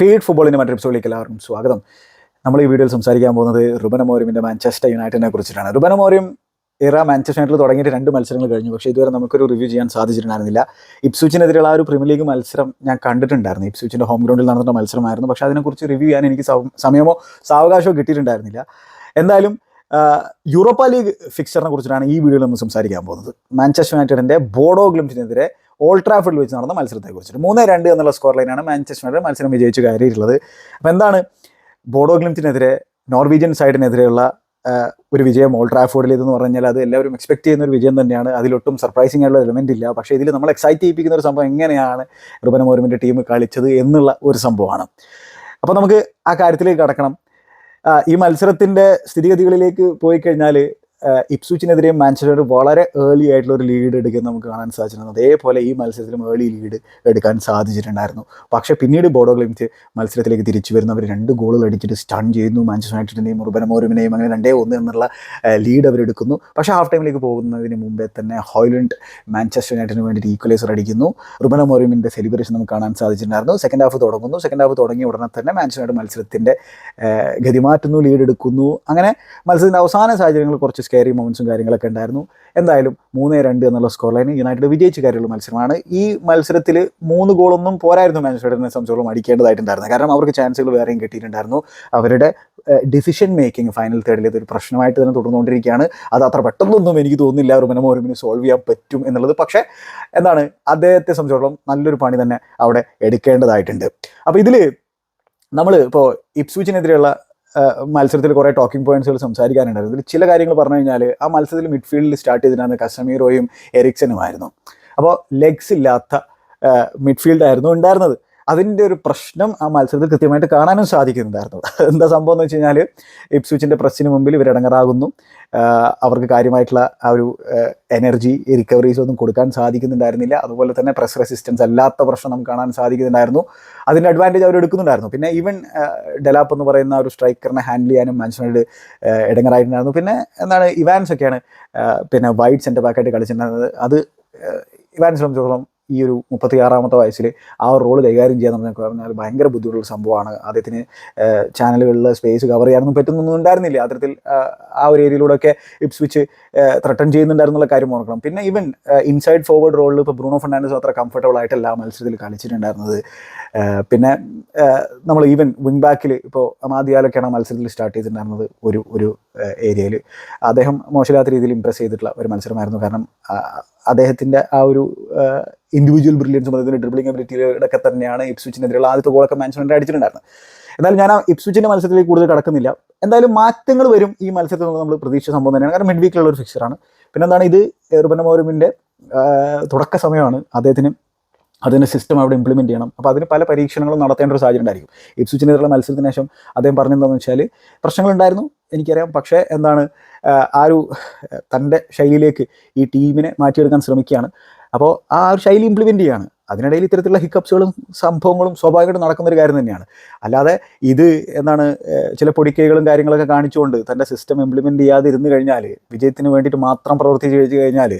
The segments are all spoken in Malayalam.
ഫീഡ് ഫുട്ബോളിന്റെ മറ്റൊരു എപ്പിസോഡിലേക്ക് എല്ലാവർക്കും സ്വാഗതം. നമ്മൾ ഈ വീഡിയോയിൽ സംസാരിക്കാൻ പോകുന്നത് റുബൻ അമോറിമിന്റെ മാഞ്ചസ്റ്റർ യുണൈറ്റഡിനെ കുറിച്ചിട്ടാണ്. റുബൻ അമോറിയം ഇറ മാഞ്ചസ്റ്റർ യുണൈറ്റഡ് തുടങ്ങിയിട്ട് രണ്ട് മത്സരങ്ങൾ കഴിഞ്ഞു. പക്ഷേ ഇതുവരെ നമുക്കൊരു റിവ്യൂ ചെയ്യാൻ സാധിച്ചിട്ടുണ്ടായിരുന്നില്ല. ഇപ്സൂച്ചിനെതിരെയുള്ള ആ ഒരു പ്രീമിയർ ലീഗ് മത്സരം ഞാൻ കണ്ടിട്ടുണ്ടായിരുന്നു. ഇപ്സൂച്ചിന്റെ ഹോം ഗ്രൗണ്ടിൽ നടന്ന മത്സരമായിരുന്നു. പക്ഷേ അതിനെക്കുറിച്ച് റിവ്യൂ ചെയ്യാൻ എനിക്ക് സമയമോ സാവകാശമോ കിട്ടിയിട്ടുണ്ടായിരുന്നില്ല. എന്തായാലും യൂറോപ്പ ലീഗ് ഫിക്സറിനെ കുറിച്ചിട്ടാണ് ഈ വീഡിയോയിൽ നമ്മൾ സംസാരിക്കാൻ പോകുന്നത്. മാഞ്ചസ്റ്റർ യുണൈറ്റഡിന്റെ ബോഡോ ഗ്ലിംസിനെതിരെ ഓൾഡ് ട്രാഫിഡിൽ വെച്ച് നടന്ന മത്സരത്തെ കുറിച്ചിട്ട് മൂന്ന് രണ്ട് എന്നുള്ള സ്കോർ ലൈനാണ് മാഞ്ചസ്റ്റർ മത്സരം വിജയിച്ച് കയറിയിട്ടുള്ളത്. അപ്പോൾ എന്താണ് ബോഡോ ഗ്ലിംസിനെതിരെ നോർവീജിയൻ സൈഡിനെതിരെയുള്ള ഒരു വിജയം ഓൾഡ് ട്രാഫോർഡിൽ ഇതെന്ന് പറഞ്ഞാൽ അത് എല്ലാവരും എക്സ്പെക്ട് ചെയ്യുന്ന ഒരു വിജയം തന്നെയാണ്. അതിലൊട്ടും സർപ്രൈസിംഗ് ആയിട്ടുള്ള എലമെന്റ് ഇല്ല. പക്ഷേ ഇതിൽ നമ്മൾ എക്സൈറ്റ് ചെയ്യിപ്പിക്കുന്ന ഒരു സംഭവം എങ്ങനെയാണ് റുബൻ മോരുമിന്റെ ടീം കളിച്ചത് എന്നുള്ള ഒരു സംഭവമാണ്. അപ്പോൾ നമുക്ക് ആ കാര്യത്തിലേക്ക് കടക്കണം. ഈ മത്സരത്തിന്റെ സ്ഥിതിഗതികളിലേക്ക് പോയി കഴിഞ്ഞാൽ ഇപ്സൂച്ചിനെതിരെ മാഞ്ചസ്റ്റർ വളരെ ഏർലി ആയിട്ടുള്ള ഒരു ലീഡ് എടുക്കാൻ നമുക്ക് കാണാൻ സാധിച്ചിരുന്നു. അതേപോലെ ഈ മത്സരത്തിലും ഏർലി ലീഡ് എടുക്കാൻ സാധിച്ചിട്ടുണ്ടായിരുന്നു. പക്ഷേ പിന്നീട് ബോഡോ ഗ്ലിംസ് മത്സരത്തിലേക്ക് തിരിച്ചു വരുന്ന. അവർ രണ്ട് ഗോളുകൾ അടിച്ചിട്ട് സ്റ്റൺ ചെയ്യുന്നു. മാഞ്ചസ്റ്റർ യുണൈറ്റഡിനെയും റുബനമോരുമിനെയും അങ്ങനെ രണ്ടേ ഒന്ന് എന്നുള്ള ലീഡ് അവരെടുക്കുന്നു പക്ഷേ ഹാഫ് ടൈമിലേക്ക് പോകുന്നതിന് മുമ്പേ തന്നെ ഹോയ്ലൻഡ് മാഞ്ചസ്റ്റർ യുണൈറ്റഡിന് വേണ്ടിയിട്ട് ഈക്വലൈസർ അടിക്കുന്നു. റുബനമോരുമിന്റെ സെലിബ്രേഷൻ നമുക്ക് കാണാൻ സാധിച്ചിട്ടുണ്ടായിരുന്നു. സെക്കൻഡ് ഹാഫ് തുടങ്ങുന്നു. സെക്കൻഡ് ഹാഫ് തുടങ്ങിയ ഉടനെ തന്നെ മാഞ്ചസ്റ്റർ യുണൈറ്റഡ് മത്സരത്തിന്റെ ഗതി മാറ്റുന്നു ലീഡ് എടുക്കുന്നു. അങ്ങനെ മത്സരത്തിന്റെ അവസാന സാഹചര്യങ്ങൾ കുറച്ച് സ്കേറി മൊമെൻസും കാര്യങ്ങളൊക്കെ ഉണ്ടായിരുന്നു. എന്തായാലും മൂന്ന് രണ്ട് എന്നുള്ള സ്കോർ ലൈൻ യുണൈറ്റഡ് വിജയിച്ച് കാര്യമുള്ള മത്സരമാണ്. ഈ മത്സരത്തിൽ മൂന്ന് ഗോളൊന്നും പോരായിരുന്നു മാഞ്ചസ്റ്റർ യുണൈറ്റഡിനെ സംബന്ധിച്ചോളം അടിക്കേണ്ടതായിട്ടുണ്ടായിരുന്നു. കാരണം അവർക്ക് ചാൻസുകൾ വേറെയും കിട്ടിയിട്ടുണ്ടായിരുന്നു. അവരുടെ ഡിസിഷൻ മേക്കിംഗ് ഫൈനൽ തേർഡിൽ ഇതൊരു പ്രശ്നമായിട്ട് തന്നെ തുടർന്നുകൊണ്ടിരിക്കുകയാണ്. അത് അത്ര പെട്ടെന്നൊന്നും എനിക്ക് തോന്നുന്നില്ല. ഒരു മനോരമിന് സോൾവ് ചെയ്യാൻ പറ്റും എന്നുള്ളത്. പക്ഷേ എന്താണ് അദ്ദേഹത്തെ സംബന്ധിച്ചോളം നല്ലൊരു പണി തന്നെ അവിടെ എടുക്കേണ്ടതായിട്ടുണ്ട്. അപ്പോൾ ഇതിൽ നമ്മൾ ഇപ്പോൾ ഇപ്സ്വിച്ചിനെതിരെയുള്ള മത്സരത്തിൽ കുറേ ടോക്കിംഗ് പോയിന്റ്സുകൾ സംസാരിക്കാനുണ്ടായിരുന്നു. ചില കാര്യങ്ങൾ പറഞ്ഞു കഴിഞ്ഞാൽ ആ മത്സരത്തിൽ മിഡ്ഫീൽഡിൽ സ്റ്റാർട്ട് ചെയ്തിരുന്ന കസമീറോയും എറിക്സനുമായിരുന്നു. അപ്പോൾ ലെഗ്സ് ഇല്ലാത്ത മിഡ്ഫീൽഡായിരുന്നു ഉണ്ടായിരുന്നത്. അതിന്റെ ഒരു പ്രശ്നം ആ മത്സരത്തിൽ കൃത്യമായിട്ട് കാണാനും സാധിക്കുന്നുണ്ടായിരുന്നു. എന്താ സംഭവം എന്ന് വെച്ച് കഴിഞ്ഞാൽ ഇപ്സ്വിച്ചിന്റെ പ്രസ്സിന് മുമ്പിൽ ഇവർ ഇടങ്ങറാകുന്നു. അവർക്ക് കാര്യമായിട്ടുള്ള ആ ഒരു എനർജി റിക്കവറീസ് ഒന്നും കൊടുക്കാൻ സാധിക്കുന്നുണ്ടായിരുന്നില്ല. അതുപോലെ തന്നെ പ്രസ് റെസിസ്റ്റൻസ് അല്ലാത്ത പ്രശ്നം നമുക്ക് കാണാൻ സാധിക്കുന്നുണ്ടായിരുന്നു. അതിന്റെ അഡ്വാന്റേജ് അവർ എടുക്കുന്നുണ്ടായിരുന്നു. പിന്നെ ഈവൻ ഡെലാപ്പ് എന്ന് പറയുന്ന ഒരു സ്ട്രൈക്കറിനെ ഹാൻഡിൽ ചെയ്യാനും മനുഷ്യനോട് ഇടങ്ങറായിട്ടുണ്ടായിരുന്നു. പിന്നെ എന്താണ് ഇവാൻസ് ഒക്കെയാണ് പിന്നെ വൈറ്റ് സെന്റർ ബാക്കായിട്ട് കളിച്ചിട്ടുണ്ടായിരുന്നത്. അത് ഇവാൻസ് സംബന്ധിച്ചിടത്തോളം ഈ ഒരു മുപ്പത്തി ആറാമത്തെ വയസ്സിൽ ആ ഒരു റോൾ കൈകാര്യം ചെയ്യാൻ നമുക്ക് പറഞ്ഞാൽ ഭയങ്കര ബുദ്ധിമുട്ടുള്ള സംഭവമാണ്. അദ്ദേഹത്തിന് ചാനലുകളിൽ സ്പേസ് കവർ ചെയ്യാനൊന്നും പറ്റുന്നൊന്നും ഉണ്ടായിരുന്നില്ല. അത്തരത്തിൽ ആ ഒരു ഏരിയയിലൂടെയൊക്കെ ഇപ്സ്വിച്ച് ത്രട്ടൺ ചെയ്യുന്നുണ്ടായിരുന്നുള്ള കാര്യം ഓർക്കണം. പിന്നെ ഈവൻ ഇൻസൈഡ് ഫോർവേഡ് റോളിൽ ഇപ്പോൾ ബ്രൂണോ ഫെർണാണ്ടസ് അത്ര കംഫർട്ടബിൾ ആയിട്ടല്ല മത്സരത്തിൽ കളിച്ചിട്ടുണ്ടായിരുന്നത്. പിന്നെ നമ്മൾ ഈവൻ വിങ് ബാക്കിൽ ഇപ്പോൾ അമാദിയാലൊക്കെയാണ് മത്സരത്തിൽ സ്റ്റാർട്ട് ചെയ്തിട്ടുണ്ടായിരുന്നത് ഒരു ഒരു ഏരിയയിൽ അദ്ദേഹം മോശമില്ലാത്ത രീതിയിൽ ഇമ്പ്രസ് ചെയ്തിട്ടുള്ള ഒരു മത്സരമായിരുന്നു. കാരണം അദ്ദേഹത്തിന്റെ ആ ഒരു ഇൻഡിവിജ്വൽ ബ്രില്യൻസും അദ്ദേഹത്തിന്റെ ഡ്രിബ്ലിംഗ് എബിലിറ്റിയുടെ ഒക്കെ തന്നെയാണ് ഇപ്സ്വിച്ചിനെതിരെയുള്ള ആദ്യത്തെ ഗോളൊക്കെ മാൻസ്മെന്റ് അടിച്ചിട്ടുണ്ടായിരുന്നത്. എന്നാലും ഞാൻ ആ ഇപ്സ്വിച്ചിന്റെ മത്സരത്തിലേക്ക് കൂടുതൽ കടക്കുന്നില്ല. എന്തായാലും മാറ്റങ്ങൾ വരും ഈ മത്സരത്തിൽ നമ്മൾ പ്രതീക്ഷ സംഭവം തന്നെയാണ്. കാരണം മിഡ് വീക്കിലുള്ള ഒരു ഫിക്സറാണ് പിന്നെന്താണ് ഇത് റുബന മോരുമിന്റെ തുടക്ക സമയമാണ്. അദ്ദേഹത്തിന് അതിന്റെ സിസ്റ്റം അവിടെ ഇംപ്ലിമെന്റ് ചെയ്യണം. അപ്പോൾ അതിന് പല പരീക്ഷണങ്ങളും നടത്തേണ്ട ഒരു സാഹചര്യം ഉണ്ടായിരിക്കും. ഇപ്സുച്ചിനെതിരുള്ള മത്സരത്തിന് ശേഷം അദ്ദേഹം പറഞ്ഞെന്താണെന്ന് വെച്ചാൽ പ്രശ്നങ്ങളുണ്ടായിരുന്നു എനിക്കറിയാം. പക്ഷേ എന്താണ് ആ ഒരു തന്റെ ശൈലിയിലേക്ക് ഈ ടീമിനെ മാറ്റിയെടുക്കാൻ ശ്രമിക്കുകയാണ്. അപ്പോൾ ആ ഒരു ശൈലി ഇംപ്ലിമെന്റ് ചെയ്യാണ്. അതിനിടയിൽ ഇത്തരത്തിലുള്ള ഹിക്കപ്സുകളും സംഭവങ്ങളും സ്വാഭാവികമായിട്ട് നടക്കുന്നൊരു കാര്യം തന്നെയാണ്. അല്ലാതെ ഇത് എന്താണ് ചില പൊടിക്കൈകളും കാര്യങ്ങളൊക്കെ കാണിച്ചുകൊണ്ട് തന്റെ സിസ്റ്റം ഇംപ്ലിമെന്റ് ചെയ്യാതെ ഇരുന്ന് കഴിഞ്ഞാൽ വിജയത്തിന് വേണ്ടിയിട്ട് മാത്രം പ്രവർത്തിച്ച് കഴിഞ്ഞാൽ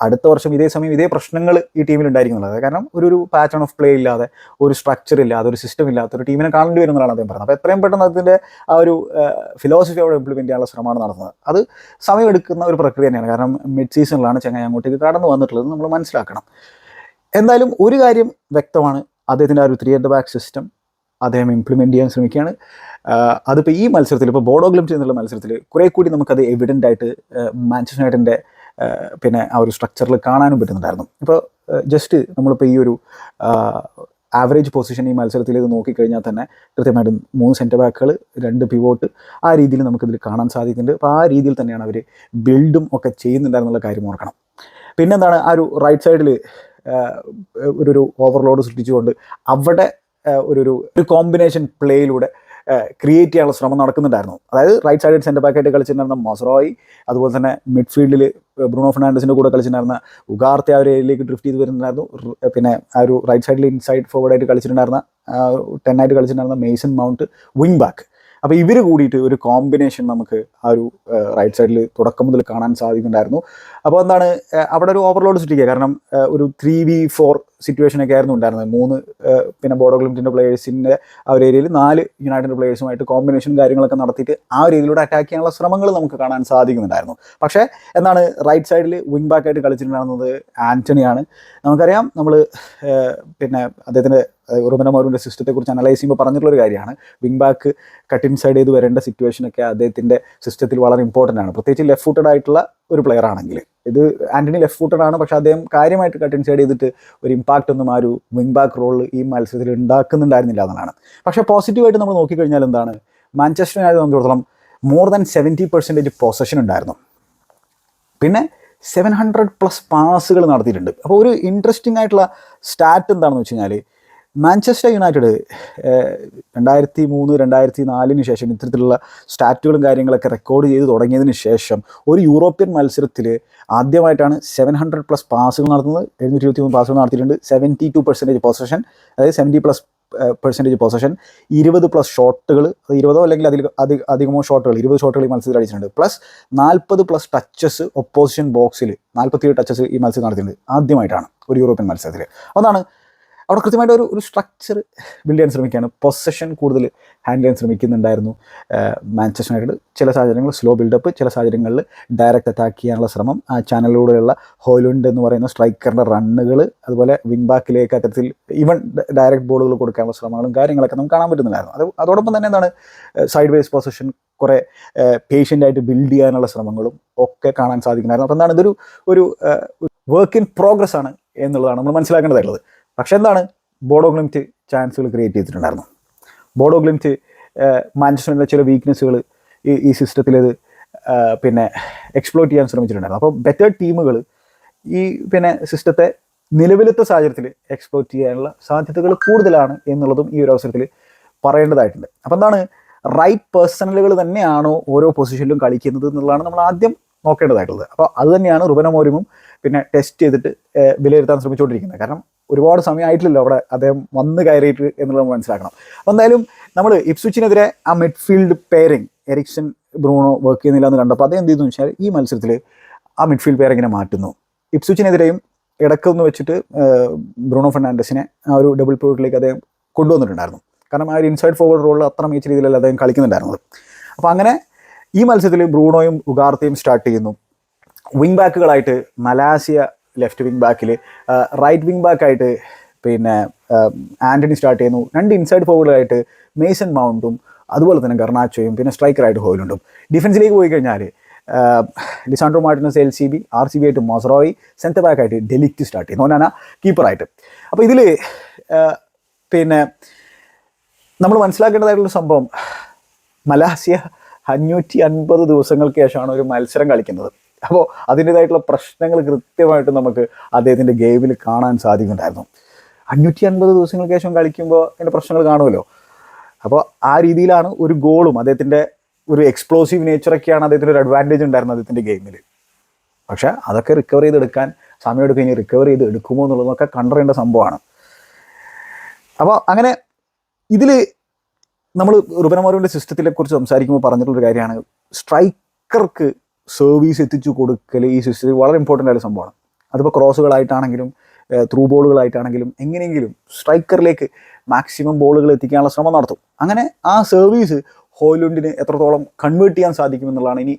അടുത്ത വർഷം ഇതേ സമയം ഇതേ പ്രശ്നങ്ങൾ ഈ ടീമിൽ ഉണ്ടായിരിക്കുന്നുള്ളത് കാരണം ഒരു ഒരു പാറ്റേൺ ഓഫ് പ്ലേ ഇല്ലാതെ ഒരു സ്ട്രക്ചർ ഇല്ലാതെ ഒരു സിസ്റ്റം ഇല്ലാത്ത ഒരു ടീമിനെ കാണേണ്ടി വരുന്നതാണ് അദ്ദേഹം പറയുന്നത് അപ്പോൾ എത്രയും പെട്ടെന്ന് അതിന്റെ ആ ഒരു ഫിലോസഫി അവിടെ ഇംപ്ലിമെന്റ് ചെയ്യാനുള്ള ശ്രമമാണ് നടത്തുന്നത്. അത് സമയമെടുക്കുന്ന ഒരു പ്രക്രിയ തന്നെയാണ്. കാരണം മിഡ് സീസണിലാണ് ചങ്ങായി അങ്ങോട്ടേക്ക് കടന്നു വന്നിട്ടുള്ളത് നമ്മൾ മനസ്സിലാക്കണം. എന്തായാലും ഒരു കാര്യം വ്യക്തമാണ്. അദ്ദേഹത്തിന്റെ ആ ഒരു ത്രീ അറ്റ് ബാക്ക് സിസ്റ്റം അദ്ദേഹം ഇംപ്ലിമെന്റ് ചെയ്യാൻ ശ്രമിക്കുകയാണ്. അതിപ്പോൾ ഈ മത്സരത്തിൽ ഇപ്പോൾ ബോഡോ ഗ്ലിംസ് എന്നുള്ള മത്സരത്തിൽ കുറേ കൂടി നമുക്കത് എവിഡന്റ് ആയിട്ട് മാഞ്ചസ്റ്റർ യുണൈറ്റഡിന്റെ പിന്നെ ആ ഒരു സ്ട്രക്ചറിൽ കാണാനും പറ്റുന്നുണ്ടായിരുന്നു. ഇപ്പോൾ ജസ്റ്റ് നമ്മളിപ്പോൾ ഈ ഒരു ആവറേജ് പൊസിഷൻ ഈ മത്സരത്തിൽ ഇത് നോക്കിക്കഴിഞ്ഞാൽ തന്നെ കൃത്യമായിട്ടും മൂന്ന് സെന്റർ ബാക്കുകൾ രണ്ട് പിവോട്ട് ആ രീതിയിൽ നമുക്കിതിൽ കാണാൻ സാധിക്കുന്നുണ്ട്. അപ്പോൾ ആ രീതിയിൽ തന്നെയാണ് അവർ ബിൽഡും ഒക്കെ ചെയ്യുന്നുണ്ടായിരുന്നുള്ള കാര്യം ഓർക്കണം. പിന്നെന്താണ് ആ ഒരു റൈറ്റ് സൈഡിൽ ഒരു ഓവർലോഡ് സൃഷ്ടിച്ചുകൊണ്ട് അവിടെ ഒരു ഒരു കോമ്പിനേഷൻ പ്ലേയിലൂടെ ക്രിയേറ്റ് ചെയ്യാനുള്ള ശ്രമം നടക്കുന്നുണ്ടായിരുന്നു. അതായത് റൈറ്റ് സൈഡിൽ സെന്റർ ബാക്കായിട്ട് കളിച്ചിട്ടുണ്ടായിരുന്ന മൊസറോയി അതുപോലെ തന്നെ മിഡ്ഫീൽഡിൽ ബ്രൂണോ ഫെർണാണ്ടസിന്റെ കൂടെ കളിച്ചിട്ടുണ്ടായിരുന്ന ഉഗാർത്തെ ആ ഒരു ഏരിയയിലേക്ക് ഡ്രിഫ്റ്റ് ചെയ്ത് വരുന്നുണ്ടായിരുന്നു. പിന്നെ ആ ഒരു റൈറ്റ് സൈഡിൽ ഇൻസൈഡ് ഫോർവേഡായിട്ട് കളിച്ചിട്ടുണ്ടായിരുന്ന ആയിട്ട് കളിച്ചിട്ടുണ്ടായിരുന്ന മെയ്സൺ മൗണ്ട് വിങ് ബാക്ക് അപ്പോൾ ഇവർ കൂടിയിട്ട് ഒരു കോമ്പിനേഷൻ നമുക്ക് ആ ഒരു റൈറ്റ് സൈഡിൽ തുടക്കം മുതൽ കാണാൻ സാധിക്കുന്നുണ്ടായിരുന്നു. അപ്പോൾ എന്താണ് അവിടെ ഒരു ഓവർലോഡ് സൃഷ്ടിക്കുക. കാരണം ഒരു ത്രീ വി ഫോർ സിറ്റുവേഷനൊക്കെ ആയിരുന്നു ഉണ്ടായിരുന്നത്. മൂന്ന് പിന്നെ ബോഡോ ഗ്ലിമിറ്റിന്റെ പ്ലേയേഴ്സിന്റെ ആ ഒരു ഏരിയയിൽ നാല് യുണൈറ്റഡ് പ്ലേയേഴ്സുമായിട്ട് കോമ്പിനേഷൻ കാര്യങ്ങളൊക്കെ നടത്തിയിട്ട് ആ ഒരു രീതിയിലൂടെ അറ്റാക്ക് ചെയ്യാനുള്ള ശ്രമങ്ങൾ നമുക്ക് കാണാൻ സാധിക്കുന്നുണ്ടായിരുന്നു. പക്ഷേ എന്താണ് റൈറ്റ് സൈഡിൽ വിങ് ബാക്ക് ആയിട്ട് കളിച്ചിട്ടുണ്ടായിരുന്നത് ആന്റണിയാണ് നമുക്കറിയാം നമ്മൾ പിന്നെ അദ്ദേഹത്തിന്റെ റുബന സിസ്റ്റത്തെക്കുറിച്ച് അനലൈസ് ചെയ്യുമ്പോൾ പറഞ്ഞിട്ടുള്ളൊരു കാര്യമാണ്. വിങ് ബാക്ക് കട്ട് ഇൻസൈഡ് ചെയ്ത് വരേണ്ട സിറ്റുവേഷനൊക്കെ അദ്ദേഹത്തിന്റെ സിസ്റ്റത്തിൽ വളരെ ഇമ്പോർട്ടന്റ് ആണ്. പ്രത്യേകിച്ച് ലെഫ്റ്റ് ഫുട്ടഡ് ആയിട്ടുള്ള ഒരു പ്ലെയർ ആണെങ്കിൽ. ഇത് ആന്റണി ലെഫ്റ്റ് ഫുട്ടഡ് ആണ് പക്ഷെ അദ്ദേഹം കാര്യമായിട്ട് കട്ട് ഇൻ സൈഡ് ചെയ്തിട്ട് ഒരു ഇമ്പാക്റ്റ് ഒന്നും ആ ഒരു വിങ് ബാക്ക് റോൾ ഈ മത്സരത്തിൽ ഉണ്ടാക്കുന്നുണ്ടായിരുന്നില്ല എന്നാണ്. പക്ഷേ പോസിറ്റീവായിട്ട് നമ്മൾ നോക്കിക്കഴിഞ്ഞാൽ എന്താണ്? മാഞ്ചസ്റ്റർ യുണൈറ്റഡ് സംബന്ധിച്ചിടത്തോളം more than seventy percentage possession ഉണ്ടായിരുന്നു. പിന്നെ സെവൻ ഹൺഡ്രഡ് പ്ലസ് പാസുകൾ നടത്തിയിട്ടുണ്ട്. അപ്പോൾ ഒരു ഇൻട്രസ്റ്റിംഗ് ആയിട്ടുള്ള സ്റ്റാറ്റ് എന്താണെന്ന് വെച്ച് കഴിഞ്ഞാൽ മാഞ്ചസ്റ്റർ യുണൈറ്റഡ് രണ്ടായിരത്തി മൂന്ന് രണ്ടായിരത്തി നാലിന് ശേഷം ഇത്തരത്തിലുള്ള സ്റ്റാറ്റുകളും കാര്യങ്ങളൊക്കെ റെക്കോർഡ് ചെയ്ത് തുടങ്ങിയതിന് ശേഷം ഒരു യൂറോപ്യൻ മത്സരത്തിൽ ആദ്യമായിട്ടാണ് സെവൻ ഹൺഡ്രഡ് പ്ലസ് പാസുകൾ നടത്തുന്നത്. എഴുന്നൂറ്റി ഇരുപത്തി മൂന്ന് പാസുകൾ നടത്തിയിട്ടുണ്ട്. സെവന്റി ടു പെർസെന്റേജ് പൊസഷൻ അതായത് സെവന്റി പ്ലസ് പെർസെന്റേജ് പൊസഷൻ ഇരുപത് പ്ലസ് ഷോട്ടുകൾ ഇരുപതോ അല്ലെങ്കിൽ അതിൽ അധിക അധികമോ ഷോട്ടുകൾ ഇരുപത് ഷോട്ടുകൾ ഈ മത്സരത്തിൽ അടിച്ചിട്ടുണ്ട്. പ്ലസ് നാൽപ്പത് പ്ലസ് ടച്ചസ് ഒപ്പോസിഷൻ ബോക്സിൽ നാൽപ്പത്തിയേഴ് ടച്ചസ് ഈ മത്സരം നടത്തിയിട്ടുണ്ട്. ആദ്യമായിട്ടാണ് ഒരു യൂറോപ്യൻ മത്സരത്തിൽ. അതാണ് അവിടെ കൃത്യമായിട്ട് ഒരു ഒരു സ്ട്രക്ചർ ബിൽഡ് ചെയ്യാൻ ശ്രമിക്കുകയാണ്. പൊസഷൻ കൂടുതൽ ഹാൻഡിൽ ചെയ്യാൻ ശ്രമിക്കുന്നുണ്ടായിരുന്നു. മാഞ്ചസ്റ്റർ യുണൈറ്റഡ് ചില സാഹചര്യങ്ങളിൽ സ്ലോ ബിൽഡപ്പ് ചില സാഹചര്യങ്ങളിൽ ഡയറക്റ്റ് അറ്റാക്ക് ചെയ്യാനുള്ള ശ്രമം. ആ ചാനലിലൂടെയുള്ള ഹോലുണ്ട് എന്ന് പറയുന്ന സ്ട്രൈക്കറിന്റെ റണ്ണുകൾ അതുപോലെ വിങ് ബാക്കിലേക്ക് അത്തരത്തിൽ ഈവൻ ഡയറക്റ്റ് ബോളുകൾ കൊടുക്കാനുള്ള ശ്രമങ്ങളും കാര്യങ്ങളൊക്കെ നമുക്ക് കാണാൻ പറ്റുന്നുണ്ടായിരുന്നു. അത് അതോടൊപ്പം തന്നെ എന്താണ് സൈഡ് വേസ് പൊസഷൻ കുറേ പേഷ്യന്റ് ആയിട്ട് ബിൽഡ് ചെയ്യാനുള്ള ശ്രമങ്ങളും ഒക്കെ കാണാൻ സാധിക്കുന്നുണ്ടായിരുന്നു. അപ്പോൾ എന്താണ് ഇതൊരു ഒരു വർക്ക് ഇൻ പ്രോഗ്രസ് ആണ് എന്നുള്ളതാണ് നമ്മൾ മനസ്സിലാക്കേണ്ടതായിട്ടുള്ളത്. പക്ഷെ എന്താണ്? ബോഡോ ഗ്ലിംറ്റ് ചാൻസുകൾ ക്രിയേറ്റ് ചെയ്തിട്ടുണ്ടായിരുന്നു. ബോഡോ ഗ്ലിംറ്റ് മാഞ്ചസ്റ്ററിന്റെ ചില വീക്ക്നെസ്സുകൾ ഈ ഈ സിസ്റ്റത്തിൽ ഇത് പിന്നെ എക്സ്പ്ലോർ ചെയ്യാൻ ശ്രമിച്ചിട്ടുണ്ടായിരുന്നു. അപ്പോൾ ബെറ്റർ ടീമുകൾ ഈ പിന്നെ സിസ്റ്റത്തെ നിലവിലത്തെ സാഹചര്യത്തിൽ എക്സ്പ്ലോർ ചെയ്യാനുള്ള സാധ്യതകൾ കൂടുതലാണ് എന്നുള്ളതും ഈ ഒരു അവസരത്തിൽ പറയേണ്ടതായിട്ടുണ്ട്. അപ്പോൾ എന്താണ്? റൈറ്റ് പേഴ്സണലുകൾ തന്നെയാണോ ഓരോ പൊസിഷനിലും കളിക്കുന്നത് എന്നുള്ളതാണ് നമ്മൾ ആദ്യം നോക്കേണ്ടതായിട്ടുള്ളത്. അപ്പോൾ അത് തന്നെയാണ് റുബന മോരുമും പിന്നെ ടെസ്റ്റ് ചെയ്തിട്ട് വിലയിരുത്താൻ ശ്രമിച്ചുകൊണ്ടിരിക്കുന്നത്. കാരണം ഒരുപാട് സമയമായിട്ടില്ലല്ലോ അവിടെ അദ്ദേഹം വന്ന് കയറിയിട്ട് എന്നുള്ളത് മനസ്സിലാക്കണം. അപ്പോൾ എന്തായാലും നമ്മൾ ഇപ്സ്വിച്ചിനെതിരെ ആ midfield pairing Eriksen Bruno work ചെയ്യുന്നില്ല എന്ന് കണ്ടപ്പോൾ അദ്ദേഹം എന്ത് ചെയ്തു വെച്ചാൽ ഈ മത്സരത്തിൽ ആ മിഡ്ഫീൽഡ് പെയറിങ്ങിനെ മാറ്റുന്നു. ഇപ്സ്വിച്ചിനെതിരെയും ഇടക്കൊന്ന് വെച്ചിട്ട് ബ്രൂണോ ഫെർണാണ്ടസിനെ ആ ഒരു ഡബിൾ പോയിട്ടിലേക്ക് അദ്ദേഹം കൊണ്ടുവന്നിട്ടുണ്ടായിരുന്നു. കാരണം ആ ഒരു ഇൻസൈഡ് ഫോർവേഡ് റോളിൽ അത്ര മികച്ച രീതിയിലല്ല അദ്ദേഹം കളിക്കുന്നുണ്ടായിരുന്നത്. അപ്പോൾ അങ്ങനെ ഈ മത്സരത്തിൽ ബ്രൂണോയും ഉഗാർത്തയും സ്റ്റാർട്ട് ചെയ്യുന്നു. വിങ് ബാക്കുകളായിട്ട് മലാസിയ ലെഫ്റ്റ് വിങ് ബാക്കിൽ റൈറ്റ് വിങ് ബാക്കായിട്ട് പിന്നെ ആന്റണി സ്റ്റാർട്ട് ചെയ്യുന്നു. രണ്ട് ഇൻസൈഡ് ഫോർവേഡായിട്ട് മേസൺ മൗണ്ടും അതുപോലെ തന്നെ ഗർണാച്ചോയും പിന്നെ സ്ട്രൈക്കറായിട്ട് ഹോയിലുണ്ടും. ഡിഫൻസിലേക്ക് പോയി കഴിഞ്ഞാൽ Lisandro Martinez L C B R C B ആയിട്ട് മൊസറോയി സെന്റർ ബാക്കായിട്ട് ഡെലിക്റ്റ് സ്റ്റാർട്ട് ചെയ്യുന്നു ഓനാന കീപ്പറായിട്ട് അപ്പോൾ ഇതിൽ പിന്നെ നമ്മൾ മനസ്സിലാക്കേണ്ടതായിട്ടുള്ള സംഭവം മലാസിയ അഞ്ഞൂറ്റി അൻപത് ദിവസങ്ങൾക്ക് ശേഷമാണ് ഒരു മത്സരം കളിക്കുന്നത്. അപ്പോൾ അതിന്റേതായിട്ടുള്ള പ്രശ്നങ്ങൾ കൃത്യമായിട്ട് നമുക്ക് അദ്ദേഹത്തിന്റെ ഗെയിമിൽ കാണാൻ സാധിക്കുന്നുണ്ടായിരുന്നു. അഞ്ഞൂറ്റി അൻപത് ദിവസങ്ങൾക്ക് ശേഷം കളിക്കുമ്പോൾ അതിന്റെ പ്രശ്നങ്ങൾ കാണുമല്ലോ. അപ്പോൾ ആ രീതിയിലാണ് ഒരു ഗോളും അദ്ദേഹത്തിന്റെ ഒരു എക്സ്പ്ലോസീവ് നേച്ചറൊക്കെയാണ് അദ്ദേഹത്തിന്റെ ഒരു അഡ്വാന്റേജ് ഉണ്ടായിരുന്നത് അദ്ദേഹത്തിന്റെ ഗെയിമിൽ. പക്ഷേ അതൊക്കെ റിക്കവർ ചെയ്തെടുക്കാൻ സമയമെടുക്കും ഇനി റിക്കവർ ചെയ്ത് എടുക്കുമോ എന്നുള്ളതൊക്കെ കണ്ടറിയേണ്ട സംഭവമാണ്. അപ്പോൾ അങ്ങനെ ഇതിൽ നമ്മൾ റുബനമോറിന്റെ സിസ്റ്റത്തിനെ കുറിച്ച് സംസാരിക്കുമ്പോൾ പറഞ്ഞിട്ടുള്ളൊരു കാര്യമാണ് സ്ട്രൈക്കർക്ക് സർവീസ് എത്തിച്ചു കൊടുക്കൽ ഈ സിസ്റ്റത്തിൽ വളരെ ഇമ്പോർട്ടന്റ് ആയ സംഭവമാണ്. അതിപ്പോൾ ക്രോസുകളായിട്ടാണെങ്കിലും ത്രൂ ബോളുകളായിട്ടാണെങ്കിലും എങ്ങനെയെങ്കിലും സ്ട്രൈക്കറിലേക്ക് മാക്സിമം ബോളുകൾ എത്തിക്കാനുള്ള ശ്രമം നടത്തും. അങ്ങനെ ആ സർവീസ് ഹോയിലുണ്ടിന് എത്രത്തോളം കൺവേർട്ട് ചെയ്യാൻ സാധിക്കുമെന്നുള്ളതാണ് ഇനി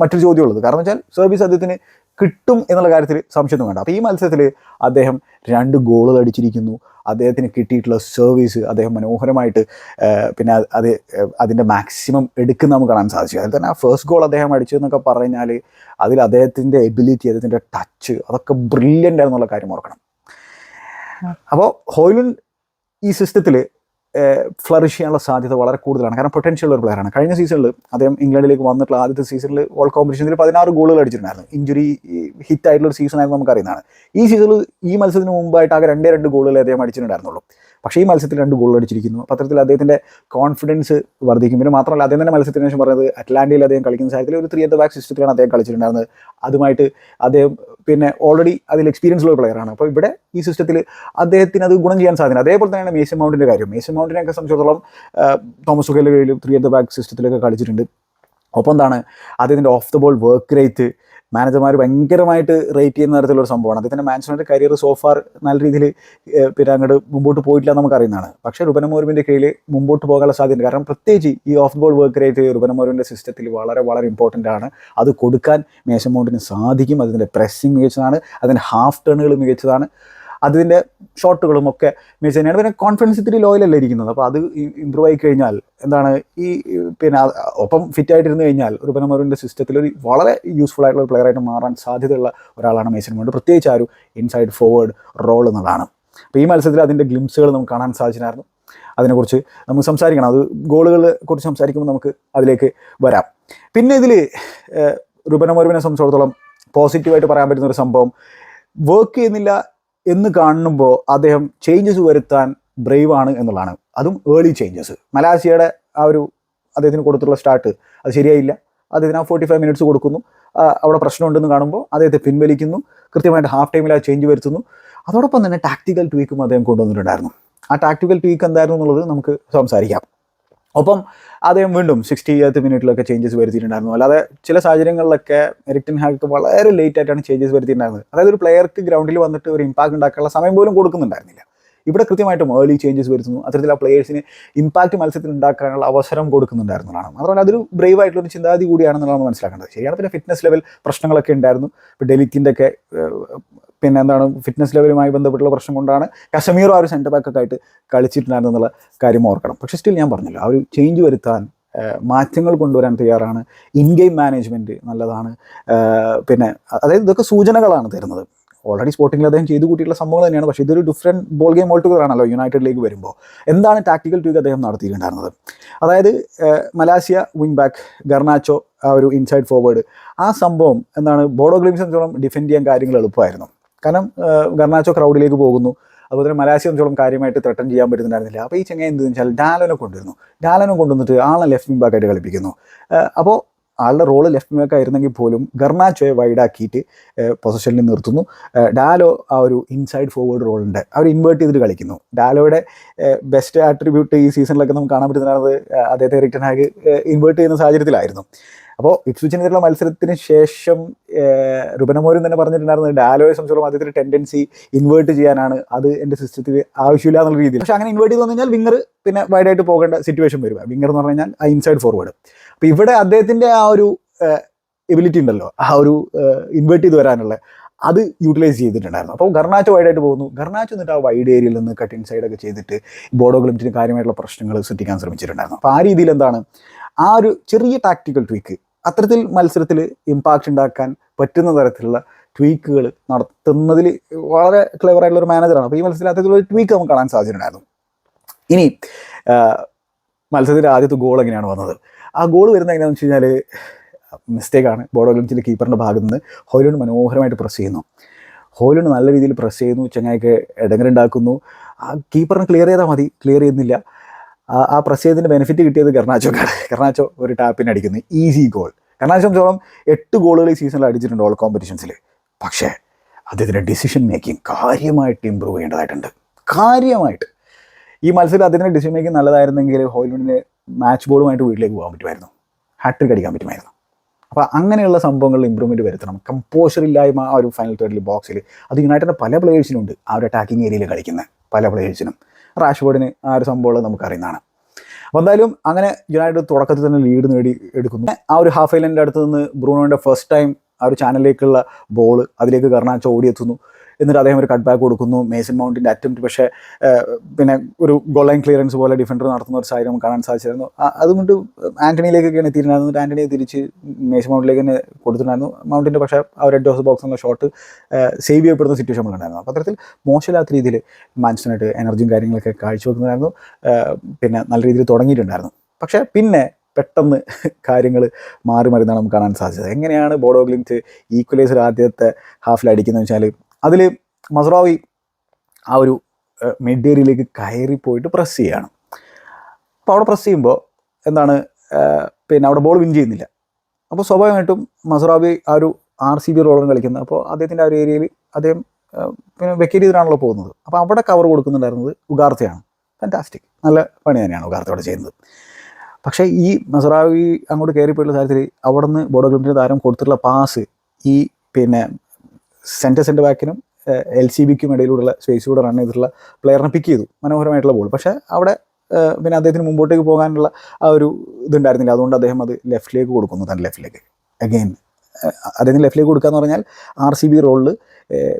മറ്റൊരു ചോദ്യമുള്ളത്. കാരണം വെച്ചാൽ സർവീസ് അദ്ദേഹത്തിന് കിട്ടും എന്നുള്ള കാര്യത്തിൽ സംശയമൊന്നും വേണ്ട. അപ്പോൾ ഈ മത്സരത്തിൽ അദ്ദേഹം രണ്ട് ഗോളുകൾ അടിച്ചിരിക്കുന്നു. അദ്ദേഹത്തിന് കിട്ടിയിട്ടുള്ള സർവീസ് അദ്ദേഹം മനോഹരമായിട്ട് പിന്നെ അത് അത് അതിന്റെ മാക്സിമം എടുക്കുന്ന നമുക്ക് കാണാൻ സാധിച്ചു. അതിൽ തന്നെ ആ ഫസ്റ്റ് ഗോൾ അദ്ദേഹം അടിച്ചതെന്നൊക്കെ പറഞ്ഞാൽ അതിൽ അദ്ദേഹത്തിന്റെ എബിലിറ്റി അദ്ദേഹത്തിന്റെ ടച്ച് അതൊക്കെ ബ്രില്യന്റ് ആയിരുന്നുള്ള കാര്യം ഓർക്കണം. അപ്പോൾ ഹോയിലുൻ ഈ സിസ്റ്റത്തിൽ ഫ്ലറിഷ് ചെയ്യാനുള്ള സാധ്യത വളരെ കൂടുതലാണ്. കാരണം പൊട്ടൻഷ്യൽ ഒരു പ്ലെയറാണ് കഴിഞ്ഞ സീസണിൽ അദ്ദേഹം ഇംഗ്ലണ്ടിലേക്ക് വന്നിട്ടുള്ള ആദ്യത്തെ സീസണിൽ വേൾഡ് കോമ്പറ്റീഷനിൽ പതിനാറ് ഗോളുകൾ അടിച്ചിട്ടുണ്ടായിരുന്നു. ഇഞ്ചുറി ഹിറ്റ് ആയിട്ടുള്ള ഒരു സീസണായിരുന്നു നമുക്കറിയുന്നതാണ്. ഈ സീസണിൽ ഈ മത്സരത്തിന് മുമ്പായിട്ട് ആകെ രണ്ടേ രണ്ട് ഗോളുകൾ അദ്ദേഹം അടിച്ചിട്ടുണ്ടായിരുന്നുള്ളൂ. പക്ഷേ ഈ മത്സരത്തിൽ രണ്ട് ഗോളുകൾ അടിച്ചിരിക്കുന്നു. പത്രത്തിൽ അദ്ദേഹത്തിന്റെ കോൺഫിഡൻസ് വർദ്ധിക്കും. പിന്നെ മാത്രമല്ല അദ്ദേഹം തന്നെ മത്സരത്തിന് ശേഷം പറഞ്ഞത് അറ്റ്ലാന്റിയിൽ അദ്ദേഹം കളിക്കുന്ന സാഹചര്യത്തിൽ ഒരു ത്രീ അറ്റ് ബാക്ക് സിസ്റ്റത്തിലാണ് അദ്ദേഹം കളിച്ചിട്ടുണ്ടായിരുന്നത്. അതുമായിട്ട് അദ്ദേഹം പിന്നെ ഓൾറെഡി അതിൽ എക്സ്പീരിയൻസ് ഉള്ള പ്ലെയറാണ് അപ്പോൾ ഇവിടെ ഈ സിസ്റ്റത്തിൽ അദ്ദേഹത്തിന് അത് ഗുണം ചെയ്യാൻ സാധിക്കും അതേപോലെ തന്നെയാണ് മേസൻ മൗണ്ടിന്റെ കാര്യം. മേസൻ മൗണ്ടിനെയൊക്കെ സംബന്ധിച്ചിടത്തോളം തോമസ് സുഖേലിന്റെ കീഴിലും ത്രീ അറ്റ് ബാക്ക് സിസ്റ്റത്തിലൊക്കെ കളിച്ചിട്ടുണ്ട്. ഒപ്പം എന്താണ് അദ്ദേഹത്തിന്റെ off the ball work rate മാനേജർമാർ ഭയങ്കരമായിട്ട് റേറ്റ് ചെയ്യുന്ന തരത്തിലുള്ള സംഭവമാണ്. അദ്ദേഹത്തിന്റെ മാനേജ്മെന്റ് കരിയർ സോഫാർ നല്ല രീതിയിൽ പിന്നെ അങ്ങോട്ട് മുമ്പോട്ട് പോയിട്ടില്ല നമുക്ക് അറിയുന്നതാണ്. പക്ഷേ റുബനമോരുവിന്റെ കീഴിൽ മുമ്പോട്ട് പോകാനുള്ള സാധ്യത കാരണം പ്രത്യേകിച്ച് ഈ ഓഫ് ബോൾ വർക്ക് റേറ്റ് റുബനമോരുവിന്റെ സിസ്റ്റത്തിൽ വളരെ വളരെ ഇമ്പോർട്ടന്റ് ആണ്. അത് കൊടുക്കാൻ മേശമൗണ്ടിന് സാധിക്കും. അതിന്റെ പ്രസ്സിങ് മികച്ചതാണ്. അതിന്റെ ഹാഫ് ടേണുകൾ മികച്ചതാണ്. അതിന്റെ ഷോട്ടുകളും ഒക്കെ മികച്ച തന്നെയാണ്. പിന്നെ കോൺഫിഡൻസ് ഇത്തിരി ലോയിലല്ല ഇരിക്കുന്നത്? അപ്പോൾ അത് ഇമ്പ്രൂവ് ആയി കഴിഞ്ഞാൽ എന്താണ് ഈ പിന്നെ ഒപ്പം ഫിറ്റ് ആയിട്ടിരുന്ന് കഴിഞ്ഞാൽ ഒരു പനമറിന്റെ സിസ്റ്റത്തിൽ ഒരു വളരെ യൂസ്ഫുൾ ആയിട്ടുള്ള ഒരു പ്ലെയറായിട്ട് മാറാൻ സാധ്യതയുള്ള ഒരാളാണ് മേസൻ മൗണ്ട് പ്രത്യേകിച്ച് ആ ഒരു ഇൻസൈഡ് ഫോർവേഡ് റോൾ എന്നുള്ളതാണ്. അപ്പോൾ ഈ മത്സരത്തിൽ അതിന്റെ ഗ്ലിംസുകൾ നമുക്ക് കാണാൻ സാധിച്ചിരുന്നു അതിനെക്കുറിച്ച് നമുക്ക് സംസാരിക്കണം. അത് ഗോളുകളെ കുറിച്ച് സംസാരിക്കുമ്പോൾ നമുക്ക് അതിലേക്ക് വരാം. പിന്നെ ഇതിൽ റുബനമോരുവിനെ സംബന്ധിച്ചിടത്തോളം പോസിറ്റീവായിട്ട് പറയാൻ പറ്റുന്ന ഒരു സംഭവം വർക്ക് ചെയ്യുന്നില്ല എന്ന് കാണുമ്പോൾ അദ്ദേഹം ചേഞ്ചസ് വരുത്താൻ ബ്രേവ് ആണ് എന്നുള്ളതാണ്. അതും ഏർലി ചേഞ്ചസ് മലാസിയയുടെ ആ ഒരു അദ്ദേഹത്തിന് കൊടുത്തുള്ള സ്റ്റാർട്ട് അത് ശരിയായില്ല. അദ്ദേഹത്തിന് ആ ഫോർട്ടി ഫൈവ് മിനിറ്റ്സ് കൊടുക്കുന്നു അവിടെ പ്രശ്നമുണ്ടെന്ന് കാണുമ്പോൾ അദ്ദേഹത്തെ പിൻവലിക്കുന്നു. കൃത്യമായിട്ട് ഹാഫ് ടൈമിൽ ആ ചേഞ്ച് വരുത്തുന്നു. അതോടൊപ്പം തന്നെ ടാക്ടിക്കൽ ട്വീക്കും അദ്ദേഹം കൊണ്ടുവന്നിട്ടുണ്ടായിരുന്നു. ആ ടാക്ടിക്കൽ ട്വീക്ക് എന്തായിരുന്നു എന്നുള്ളത് നമുക്ക് സംസാരിക്കാം. ഒപ്പം അദ്ദേഹം വീണ്ടും സിക്സ്റ്റി എയ്ത്ത് മിനിറ്റിലൊക്കെ ചേഞ്ചസ് വരുത്തിയിട്ടുണ്ടായിരുന്നു. അല്ലാതെ ചില സാഹചര്യങ്ങളിലൊക്കെ എരിക്ടൻ ഹാക്ക് വളരെ ലേറ്റ് ആയിട്ടാണ് ചേഞ്ചസ് വരുത്തിയിട്ടുണ്ടായിരുന്നത്. അതായത് ഒരു പ്ലെയർക്ക് ഗ്രൗണ്ടിൽ വന്നിട്ട് ഒരു ഇമ്പാക്ട് ഉണ്ടാക്കാനുള്ള സമയം പോലും കൊടുക്കുന്നുണ്ടായിരുന്നില്ല. ഇവിടെ കൃത്യമായിട്ടും ഏർലി ചേഞ്ചസ് വരുത്തുന്നു. അത്തരത്തിൽ ആ പ്ലേയേഴ്സിന് ഇമ്പാക്ട് മത്സരത്തിൽ ഉണ്ടാക്കാനുള്ള അവസരം കൊടുക്കുന്നുണ്ടായിരുന്നതാണ് മാത്രമല്ല അതൊരു ബ്രേവ് ആയിട്ടുള്ള ഒരു ചിന്താഗതി കൂടിയാണെന്നുള്ളതാണ് മനസ്സിലാക്കേണ്ടത്. ശരിയാണ് പിന്നെ ഫിറ്റ്നസ് ലെവൽ പ്രശ്നങ്ങളൊക്കെ ഉണ്ടായിരുന്നു. ഇപ്പോൾ ഡെലിത്തിന്റെ ഒക്കെ പിന്നെ എന്താണ് ഫിറ്റ്നസ് ലെവലുമായി ബന്ധപ്പെട്ടുള്ള പ്രശ്നം കൊണ്ടാണ് കശ്മീർ ആ ഒരു സെന്റർ ബാക്കൊക്കെ ആയിട്ട് കളിച്ചിട്ടുണ്ടായിരുന്നുള്ള കാര്യം ഓർക്കണം. പക്ഷേ സ്റ്റിൽ ഞാൻ പറഞ്ഞല്ലോ ആ ഒരു ചേഞ്ച് വരുത്താൻ മാറ്റങ്ങൾ കൊണ്ടുവരാൻ തയ്യാറാണ് ഇൻ ഗെയിം മാനേജ്മെന്റ് നല്ലതാണ് പിന്നെ അതായത് ഇതൊക്കെ സൂചനകളാണ് തരുന്നത്. ഓൾറെഡി സ്പോർട്ടിങ്ങിൽ അദ്ദേഹം ചെയ്തു കൂട്ടിയിട്ടുള്ള സംഭവങ്ങൾ തന്നെയാണ് പക്ഷേ ഇതൊരു different ball game altogether ആണല്ലോ യുണൈറ്റഡിലേക്ക് വരുമ്പോൾ എന്താണ് ടാക്ടിക്കൽ ട്യൂക്ക് അദ്ദേഹം നടത്തിയിട്ടുണ്ടായിരുന്നത്? അതായത് മലാസിയ വിങ് ബാക്ക് ഗർണാച്ചോ ആ ഒരു ഇൻസൈഡ് ഫോർവേഡ് ആ സംഭവം എന്താണ് ബോഡോ ഗ്ലിംസ് എന്നോളം ഡിഫെൻഡ് ചെയ്യാൻ കാര്യങ്ങൾ എളുപ്പമായിരുന്നു? കാരണം ഗർണാച്ചോ ക്രൗഡിലേക്ക് പോകുന്നു. അതുപോലെ തന്നെ മലാസിയ ഒന്നോളം കാര്യമായിട്ട് ത്രട്ടൺ ചെയ്യാൻ പറ്റുന്നുണ്ടായിരുന്നില്ല. അപ്പോൾ ഈ ചെങ്ങ എന്ത് വെച്ചാൽ ഡാലനെ കൊണ്ടുവരുന്നു. ഡാലനെ കൊണ്ടുവന്നിട്ട് ആളെ ലെഫ്റ്റ് വിങ് ബാക്കായിട്ട് കളിപ്പിക്കുന്നു. അപ്പോൾ ആളുടെ റോൾ ലെഫ്റ്റ് ബാക്ക് ആയിരുന്നെങ്കിൽ പോലും ഗർണാച്ചോയെ വൈഡാക്കിയിട്ട് പൊസിഷനിൽ നിർത്തുന്നു. ഡാലോ ആ ഒരു ഇൻസൈഡ് ഫോർവേഡ് റോളുണ്ട് അവർ ഇൻവേർട്ട് ചെയ്തിട്ട് കളിക്കുന്നു. ഡാലോയുടെ ബെസ്റ്റ് ആട്രിബ്യൂട്ട് ഈ സീസണിലൊക്കെ നമുക്ക് കാണാൻ പറ്റുന്നത് അദ്ദേഹത്തെ റിട്ടേൺ ഹാഗ് ഇൻവേർട്ട് ചെയ്യുന്ന സാഹചര്യത്തിലായിരുന്നു. അപ്പോൾ ഇപ്സ്വിച്ചിനെതിരെയുള്ള മത്സരത്തിന് ശേഷം രൂപനമോരും തന്നെ പറഞ്ഞിട്ടുണ്ടായിരുന്നു ഡാലോയെ സംബന്ധിച്ചോളം അദ്ദേഹത്തിന് ടെൻഡൻസി ഇൻവേർട്ട് ചെയ്യാനാണ്. അത് എന്റെ സിസ്റ്റത്തിൽ ആവശ്യമില്ല എന്നുള്ള രീതിയിൽ. പക്ഷേ അങ്ങനെ ഇൻവേർട്ട് ചെയ്ത് വന്നു കഴിഞ്ഞാൽ വിങ്ങർ പിന്നെ വൈഡായിട്ട് പോകേണ്ട സിറ്റുവേഷൻ വരും. വിങ്ങർ എന്ന് പറഞ്ഞു കഴിഞ്ഞാൽ ആ ഇൻസൈഡ് ഫോർവേഡ് അപ്പോൾ ഇവിടെ അദ്ദേഹത്തിന്റെ ആ ഒരു എബിലിറ്റി ഉണ്ടല്ലോ. ആ ഒരു ഇൻവേർട്ട് ചെയ്ത് വരാനുള്ള. അത് യൂട്ടിലൈസ് ചെയ്തിട്ടുണ്ടായിരുന്നു. അപ്പോൾ ഗർണാച്ചോ വൈഡായിട്ട് പോകുന്നു. ഗർണാച്ച് എന്നിട്ട് ആ വൈഡ് ഏരിയയിൽ നിന്ന് കട്ട് ഇൻസൈഡ് ഒക്കെ ചെയ്തിട്ട് ബോഡോ ഗ്ലിമിറ്റിന് കാര്യമായിട്ടുള്ള പ്രശ്നങ്ങൾ സൃഷ്ടിക്കാൻ ശ്രമിച്ചിട്ടുണ്ടായിരുന്നു. അപ്പോൾ ആ രീതിയിൽ എന്താണ്? ആ ഒരു ചെറിയ ടാക്ടിക്കൽ ട്വീക്ക് അത്തരത്തിൽ മത്സരത്തിൽ ഇമ്പാക്റ്റ് ഉണ്ടാക്കാൻ പറ്റുന്ന തരത്തിലുള്ള ട്വീക്കുകൾ നടത്തുന്നതിൽ വളരെ ക്ലെവർ ആയിട്ടുള്ള ഒരു മാനേജറാണ് അപ്പോൾ ഈ മത്സരത്തിൽ അത്തരത്തിലുള്ള ട്വീക്ക് നമുക്ക് കാണാൻ സാധിച്ചിട്ടുണ്ടായിരുന്നു ഇനി മത്സരത്തിന്റെ ആദ്യത്തെ ഗോൾ എങ്ങനെയാണ് വന്നത്? ആ ഗോൾ വരുന്നത് എങ്ങനെയാണെന്ന് വെച്ച് കഴിഞ്ഞാൽ മിസ്റ്റേക്കാണ് ബോഡോ ഗ്ലിംസിന്റെ കീപ്പറിന്റെ ഭാഗത്ത് നിന്ന് ഹോയിലുണ്ട് മനോഹരമായിട്ട് പ്രസ് ചെയ്യുന്നു. ഹോയിലുണ്ട് നല്ല രീതിയിൽ പ്രസ് ചെയ്യുന്നു ചങ്ങായിക്ക് ഇടങ്ങറുണ്ടാക്കുന്നു ആ കീപ്പറിന് ക്ലിയർ ചെയ്താൽ മതി. ക്ലിയർ ചെയ്യുന്നില്ല. ആ പ്രസ് ചെയ്തതിന്റെ ബെനിഫിറ്റ് കിട്ടിയത് കർണാച്ചോക്കാണ് കർണാച്ചോ ഒരു ടാപ്പിന് അടിക്കുന്നു. ഈസി ഗോൾ കർണാച്ചോ സംബന്ധിച്ചോളം എട്ട് ഗോളുകൾ ഈ സീസണിൽ അടിച്ചിട്ടുണ്ട് ഓൾ കോമ്പറ്റീഷൻസിൽ പക്ഷേ അദ്ദേഹത്തിന്റെ ഡിസിഷൻ മേക്കിംഗ് കാര്യമായിട്ട് ഇമ്പ്രൂവ് ചെയ്യേണ്ടതായിട്ടുണ്ട്. കാര്യമായിട്ട്. ഈ മത്സരം അദ്ദേഹത്തിന്റെ ഡിസിഷൻ മേക്കിംഗ് നല്ലതായിരുന്നെങ്കിൽ ഹോയിലുണ്ടിന് മാച്ച് ബോളുമായിട്ട് വീട്ടിലേക്ക് പോകാൻ പറ്റുമായിരുന്നു. ഹാട്രിക് അടിക്കാൻ പറ്റുമായിരുന്നു. അപ്പോൾ അങ്ങനെയുള്ള സംഭവങ്ങളിൽ ഇമ്പ്രൂവ്മെന്റ് വരുത്തണം. കമ്പോഷർ ഇല്ലായ്മ ആ ഒരു ഫൈനൽ തേർഡിൽ ബോക്സിൽ അത് യുണൈറ്റഡിന്റെ പല പ്ലേയേഴ്സിനുണ്ട് ആ ഒരു അറ്റാക്കിംഗ് ഏരിയയിൽ കളിക്കുന്ന പല പ്ലേയേഴ്സിനും റാഷ്ബോർഡിന് ആ ഒരു സംഭവം നമുക്കറിയുന്നതാണ്. അപ്പോൾ എന്തായാലും അങ്ങനെ യുണൈറ്റഡ് തുടക്കത്തിൽ തന്നെ ലീഡ് നേടി എടുക്കുന്നു. ആ ഒരു ഹാഫ് ഐലൻഡിന്റെ അടുത്ത് നിന്ന് ബ്രൂണോന്റെ ഫസ്റ്റ് ടൈം ആ ഒരു ചാനലിലേക്കുള്ള ബോൾ അതിലേക്ക് കർണാച്ച ഓടിയെത്തുന്നു. എന്നിട്ട് അദ്ദേഹം ഒരു കട്ട് ബാക്ക് കൊടുക്കുന്നു. മേസിൻ മൗണ്ടിന്റെ അറ്റംപ്റ്റ് പക്ഷേ പിന്നെ ഒരു ഗോൾ ലൈൻ ക്ലിയറൻസ് പോലെ ഡിഫൻഡർ നടത്തുന്ന ഒരു സാഹചര്യം കാണാൻ സാധിച്ചിരുന്നു. അതുകൊണ്ട് ആന്റണിയിലേക്കൊക്കെയാണ് എന്നിട്ട് ആന്റണിയെ തിരിച്ച് മേസൺ മൗണ്ടിലേക്ക് തന്നെ കൊടുത്തിട്ടുണ്ടായിരുന്നു. മൗണ്ടിന്റെ പക്ഷേ ആ ഒരു റെഡ് ഹൗസ് ബോക്സ് എന്നുള്ള ഷോട്ട് സേവ് ചെയ്യപ്പെടുന്ന സിറ്റുവേഷൻ ഉണ്ടായിരുന്നു. അപ്പോൾ അത്തരത്തിൽ മോശമില്ലാത്ത രീതിയിൽ മാൻസ്റ്റനായിട്ട് എനർജിയും കാര്യങ്ങളൊക്കെ കാഴ്ചവെക്കുന്നതായിരുന്നു പിന്നെ നല്ല രീതിയിൽ തുടങ്ങിയിട്ടുണ്ടായിരുന്നു. പക്ഷേ പിന്നെ പെട്ടെന്ന് കാര്യങ്ങൾ മാറി മറിയുന്നതാണ് നമുക്ക് കാണാൻ സാധിച്ചത്. എങ്ങനെയാണ് ബോഡോ ഗ്ലിംറ്റ് ഈക്വലൈസർ ആദ്യത്തെ ഹാഫിൽ അടിക്കുന്നത് വെച്ചാൽ അതിൽ മസറാവി ആ ഒരു മിഡ് ഏരിയയിലേക്ക് കയറി പോയിട്ട് പ്രസ് ചെയ്യുകയാണ് അപ്പോൾ അവിടെ പ്രസ് ചെയ്യുമ്പോൾ എന്താണ് പിന്നെ അവിടെ ബോൾ വിൻ ചെയ്യുന്നില്ല. അപ്പോൾ സ്വാഭാവികമായിട്ടും മസറാബി ആ ഒരു ആർ സി ബി റോളാണ് കളിക്കുന്നത് അപ്പോൾ അദ്ദേഹത്തിന്റെ ആ ഒരു ഏരിയയിൽ അദ്ദേഹം പിന്നെ വെക്കേറ്റ് ചെയ്തിട്ടാണല്ലോ പോകുന്നത്. അപ്പോൾ അവിടെ കവർ കൊടുക്കുന്നുണ്ടായിരുന്നത് ഉഗാർത്തയാണ്. ഫാന്റാസ്റ്റിക് നല്ല പണി തന്നെയാണ് ഉഗാർത്ത അവിടെ ചെയ്യുന്നത്. പക്ഷേ ഈ മസറാവി അങ്ങോട്ട് കയറിപ്പോയുള്ള കാര്യത്തിൽ അവിടെ നിന്ന് ബോർഡോ ഗ്ലിമിന്റെ താരം കൊടുത്തിട്ടുള്ള പാസ് ഈ പിന്നെ സെന്റർ സെന്റർ ബാക്കിനും എൽ സി ബിക്കും ഇടയിലൂടെയുള്ള സ്പേസിലൂടെ റൺ ചെയ്തിട്ടുള്ള പ്ലെയറിനെ പിക്ക് ചെയ്തു മനോഹരമായിട്ടുള്ള ബോൾ പക്ഷേ അവിടെ പിന്നെ അദ്ദേഹത്തിന് മുമ്പോട്ടേക്ക് പോകാനുള്ള ആ ഒരു ഇതുണ്ടായിരുന്നില്ല. അതുകൊണ്ട് അദ്ദേഹം അത് ലെഫ്റ്റിലേക്ക് കൊടുക്കുന്നു തന്റെ ലെഫ്റ്റിലേക്ക് അഗെയിൻ അദ്ദേഹത്തിന് ലെഫ്റ്റിലേക്ക് കൊടുക്കുക എന്ന് പറഞ്ഞാൽ ആർ സി ബി റോളിൽ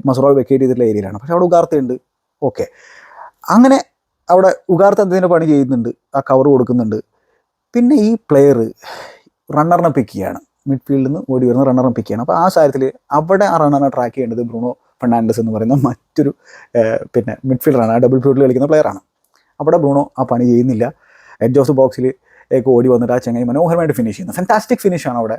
മസറോവ് വെക്കേറ്റ് ചെയ്തിട്ടുള്ള ഏരിയയിലാണ് പക്ഷേ അവിടെ ഉഗാർത്തയുണ്ട്. ഓക്കെ അങ്ങനെ അവിടെ ഉഗാർത്ത അദ്ദേഹത്തിന്റെ പണി ചെയ്യുന്നുണ്ട്. ആ കവർ കൊടുക്കുന്നുണ്ട്. പിന്നെ ഈ പ്ലെയർ റണ്ണറിനെ പിക്ക് ചെയ്യാണ്. മിഡ്ഫീൽഡിൽ നിന്ന് ഓടി വരുന്ന റണ്ണറും പിക്ക് ചെയ്യണം അപ്പോൾ ആ സാഹചര്യത്തിൽ അവിടെ ആ റണ്ണറിനെ ട്രാക്ക് ചെയ്യേണ്ടത് ബ്രൂണോ ഫെർണാണ്ടസ് എന്ന് പറയുന്ന മറ്റൊരു പിന്നെ മിഡ്ഫീൽഡറാണ് ആ ഡബിൾ ഫീൽഡിൽ കളിക്കുന്ന പ്ലെയറാണ് അവിടെ ബ്രൂണോ ആ പണി ചെയ്യുന്നില്ല. എഡ്ജ് ഓഫ് ദ ബോക്സിൽ ഓടി വന്നിട്ട് ആ ചങ്ങായി മനോഹരമായിട്ട് ഫിനിഷ് ചെയ്യുന്നു. ഫാന്റാസ്റ്റിക് ഫിനിഷാണ് അവിടെ.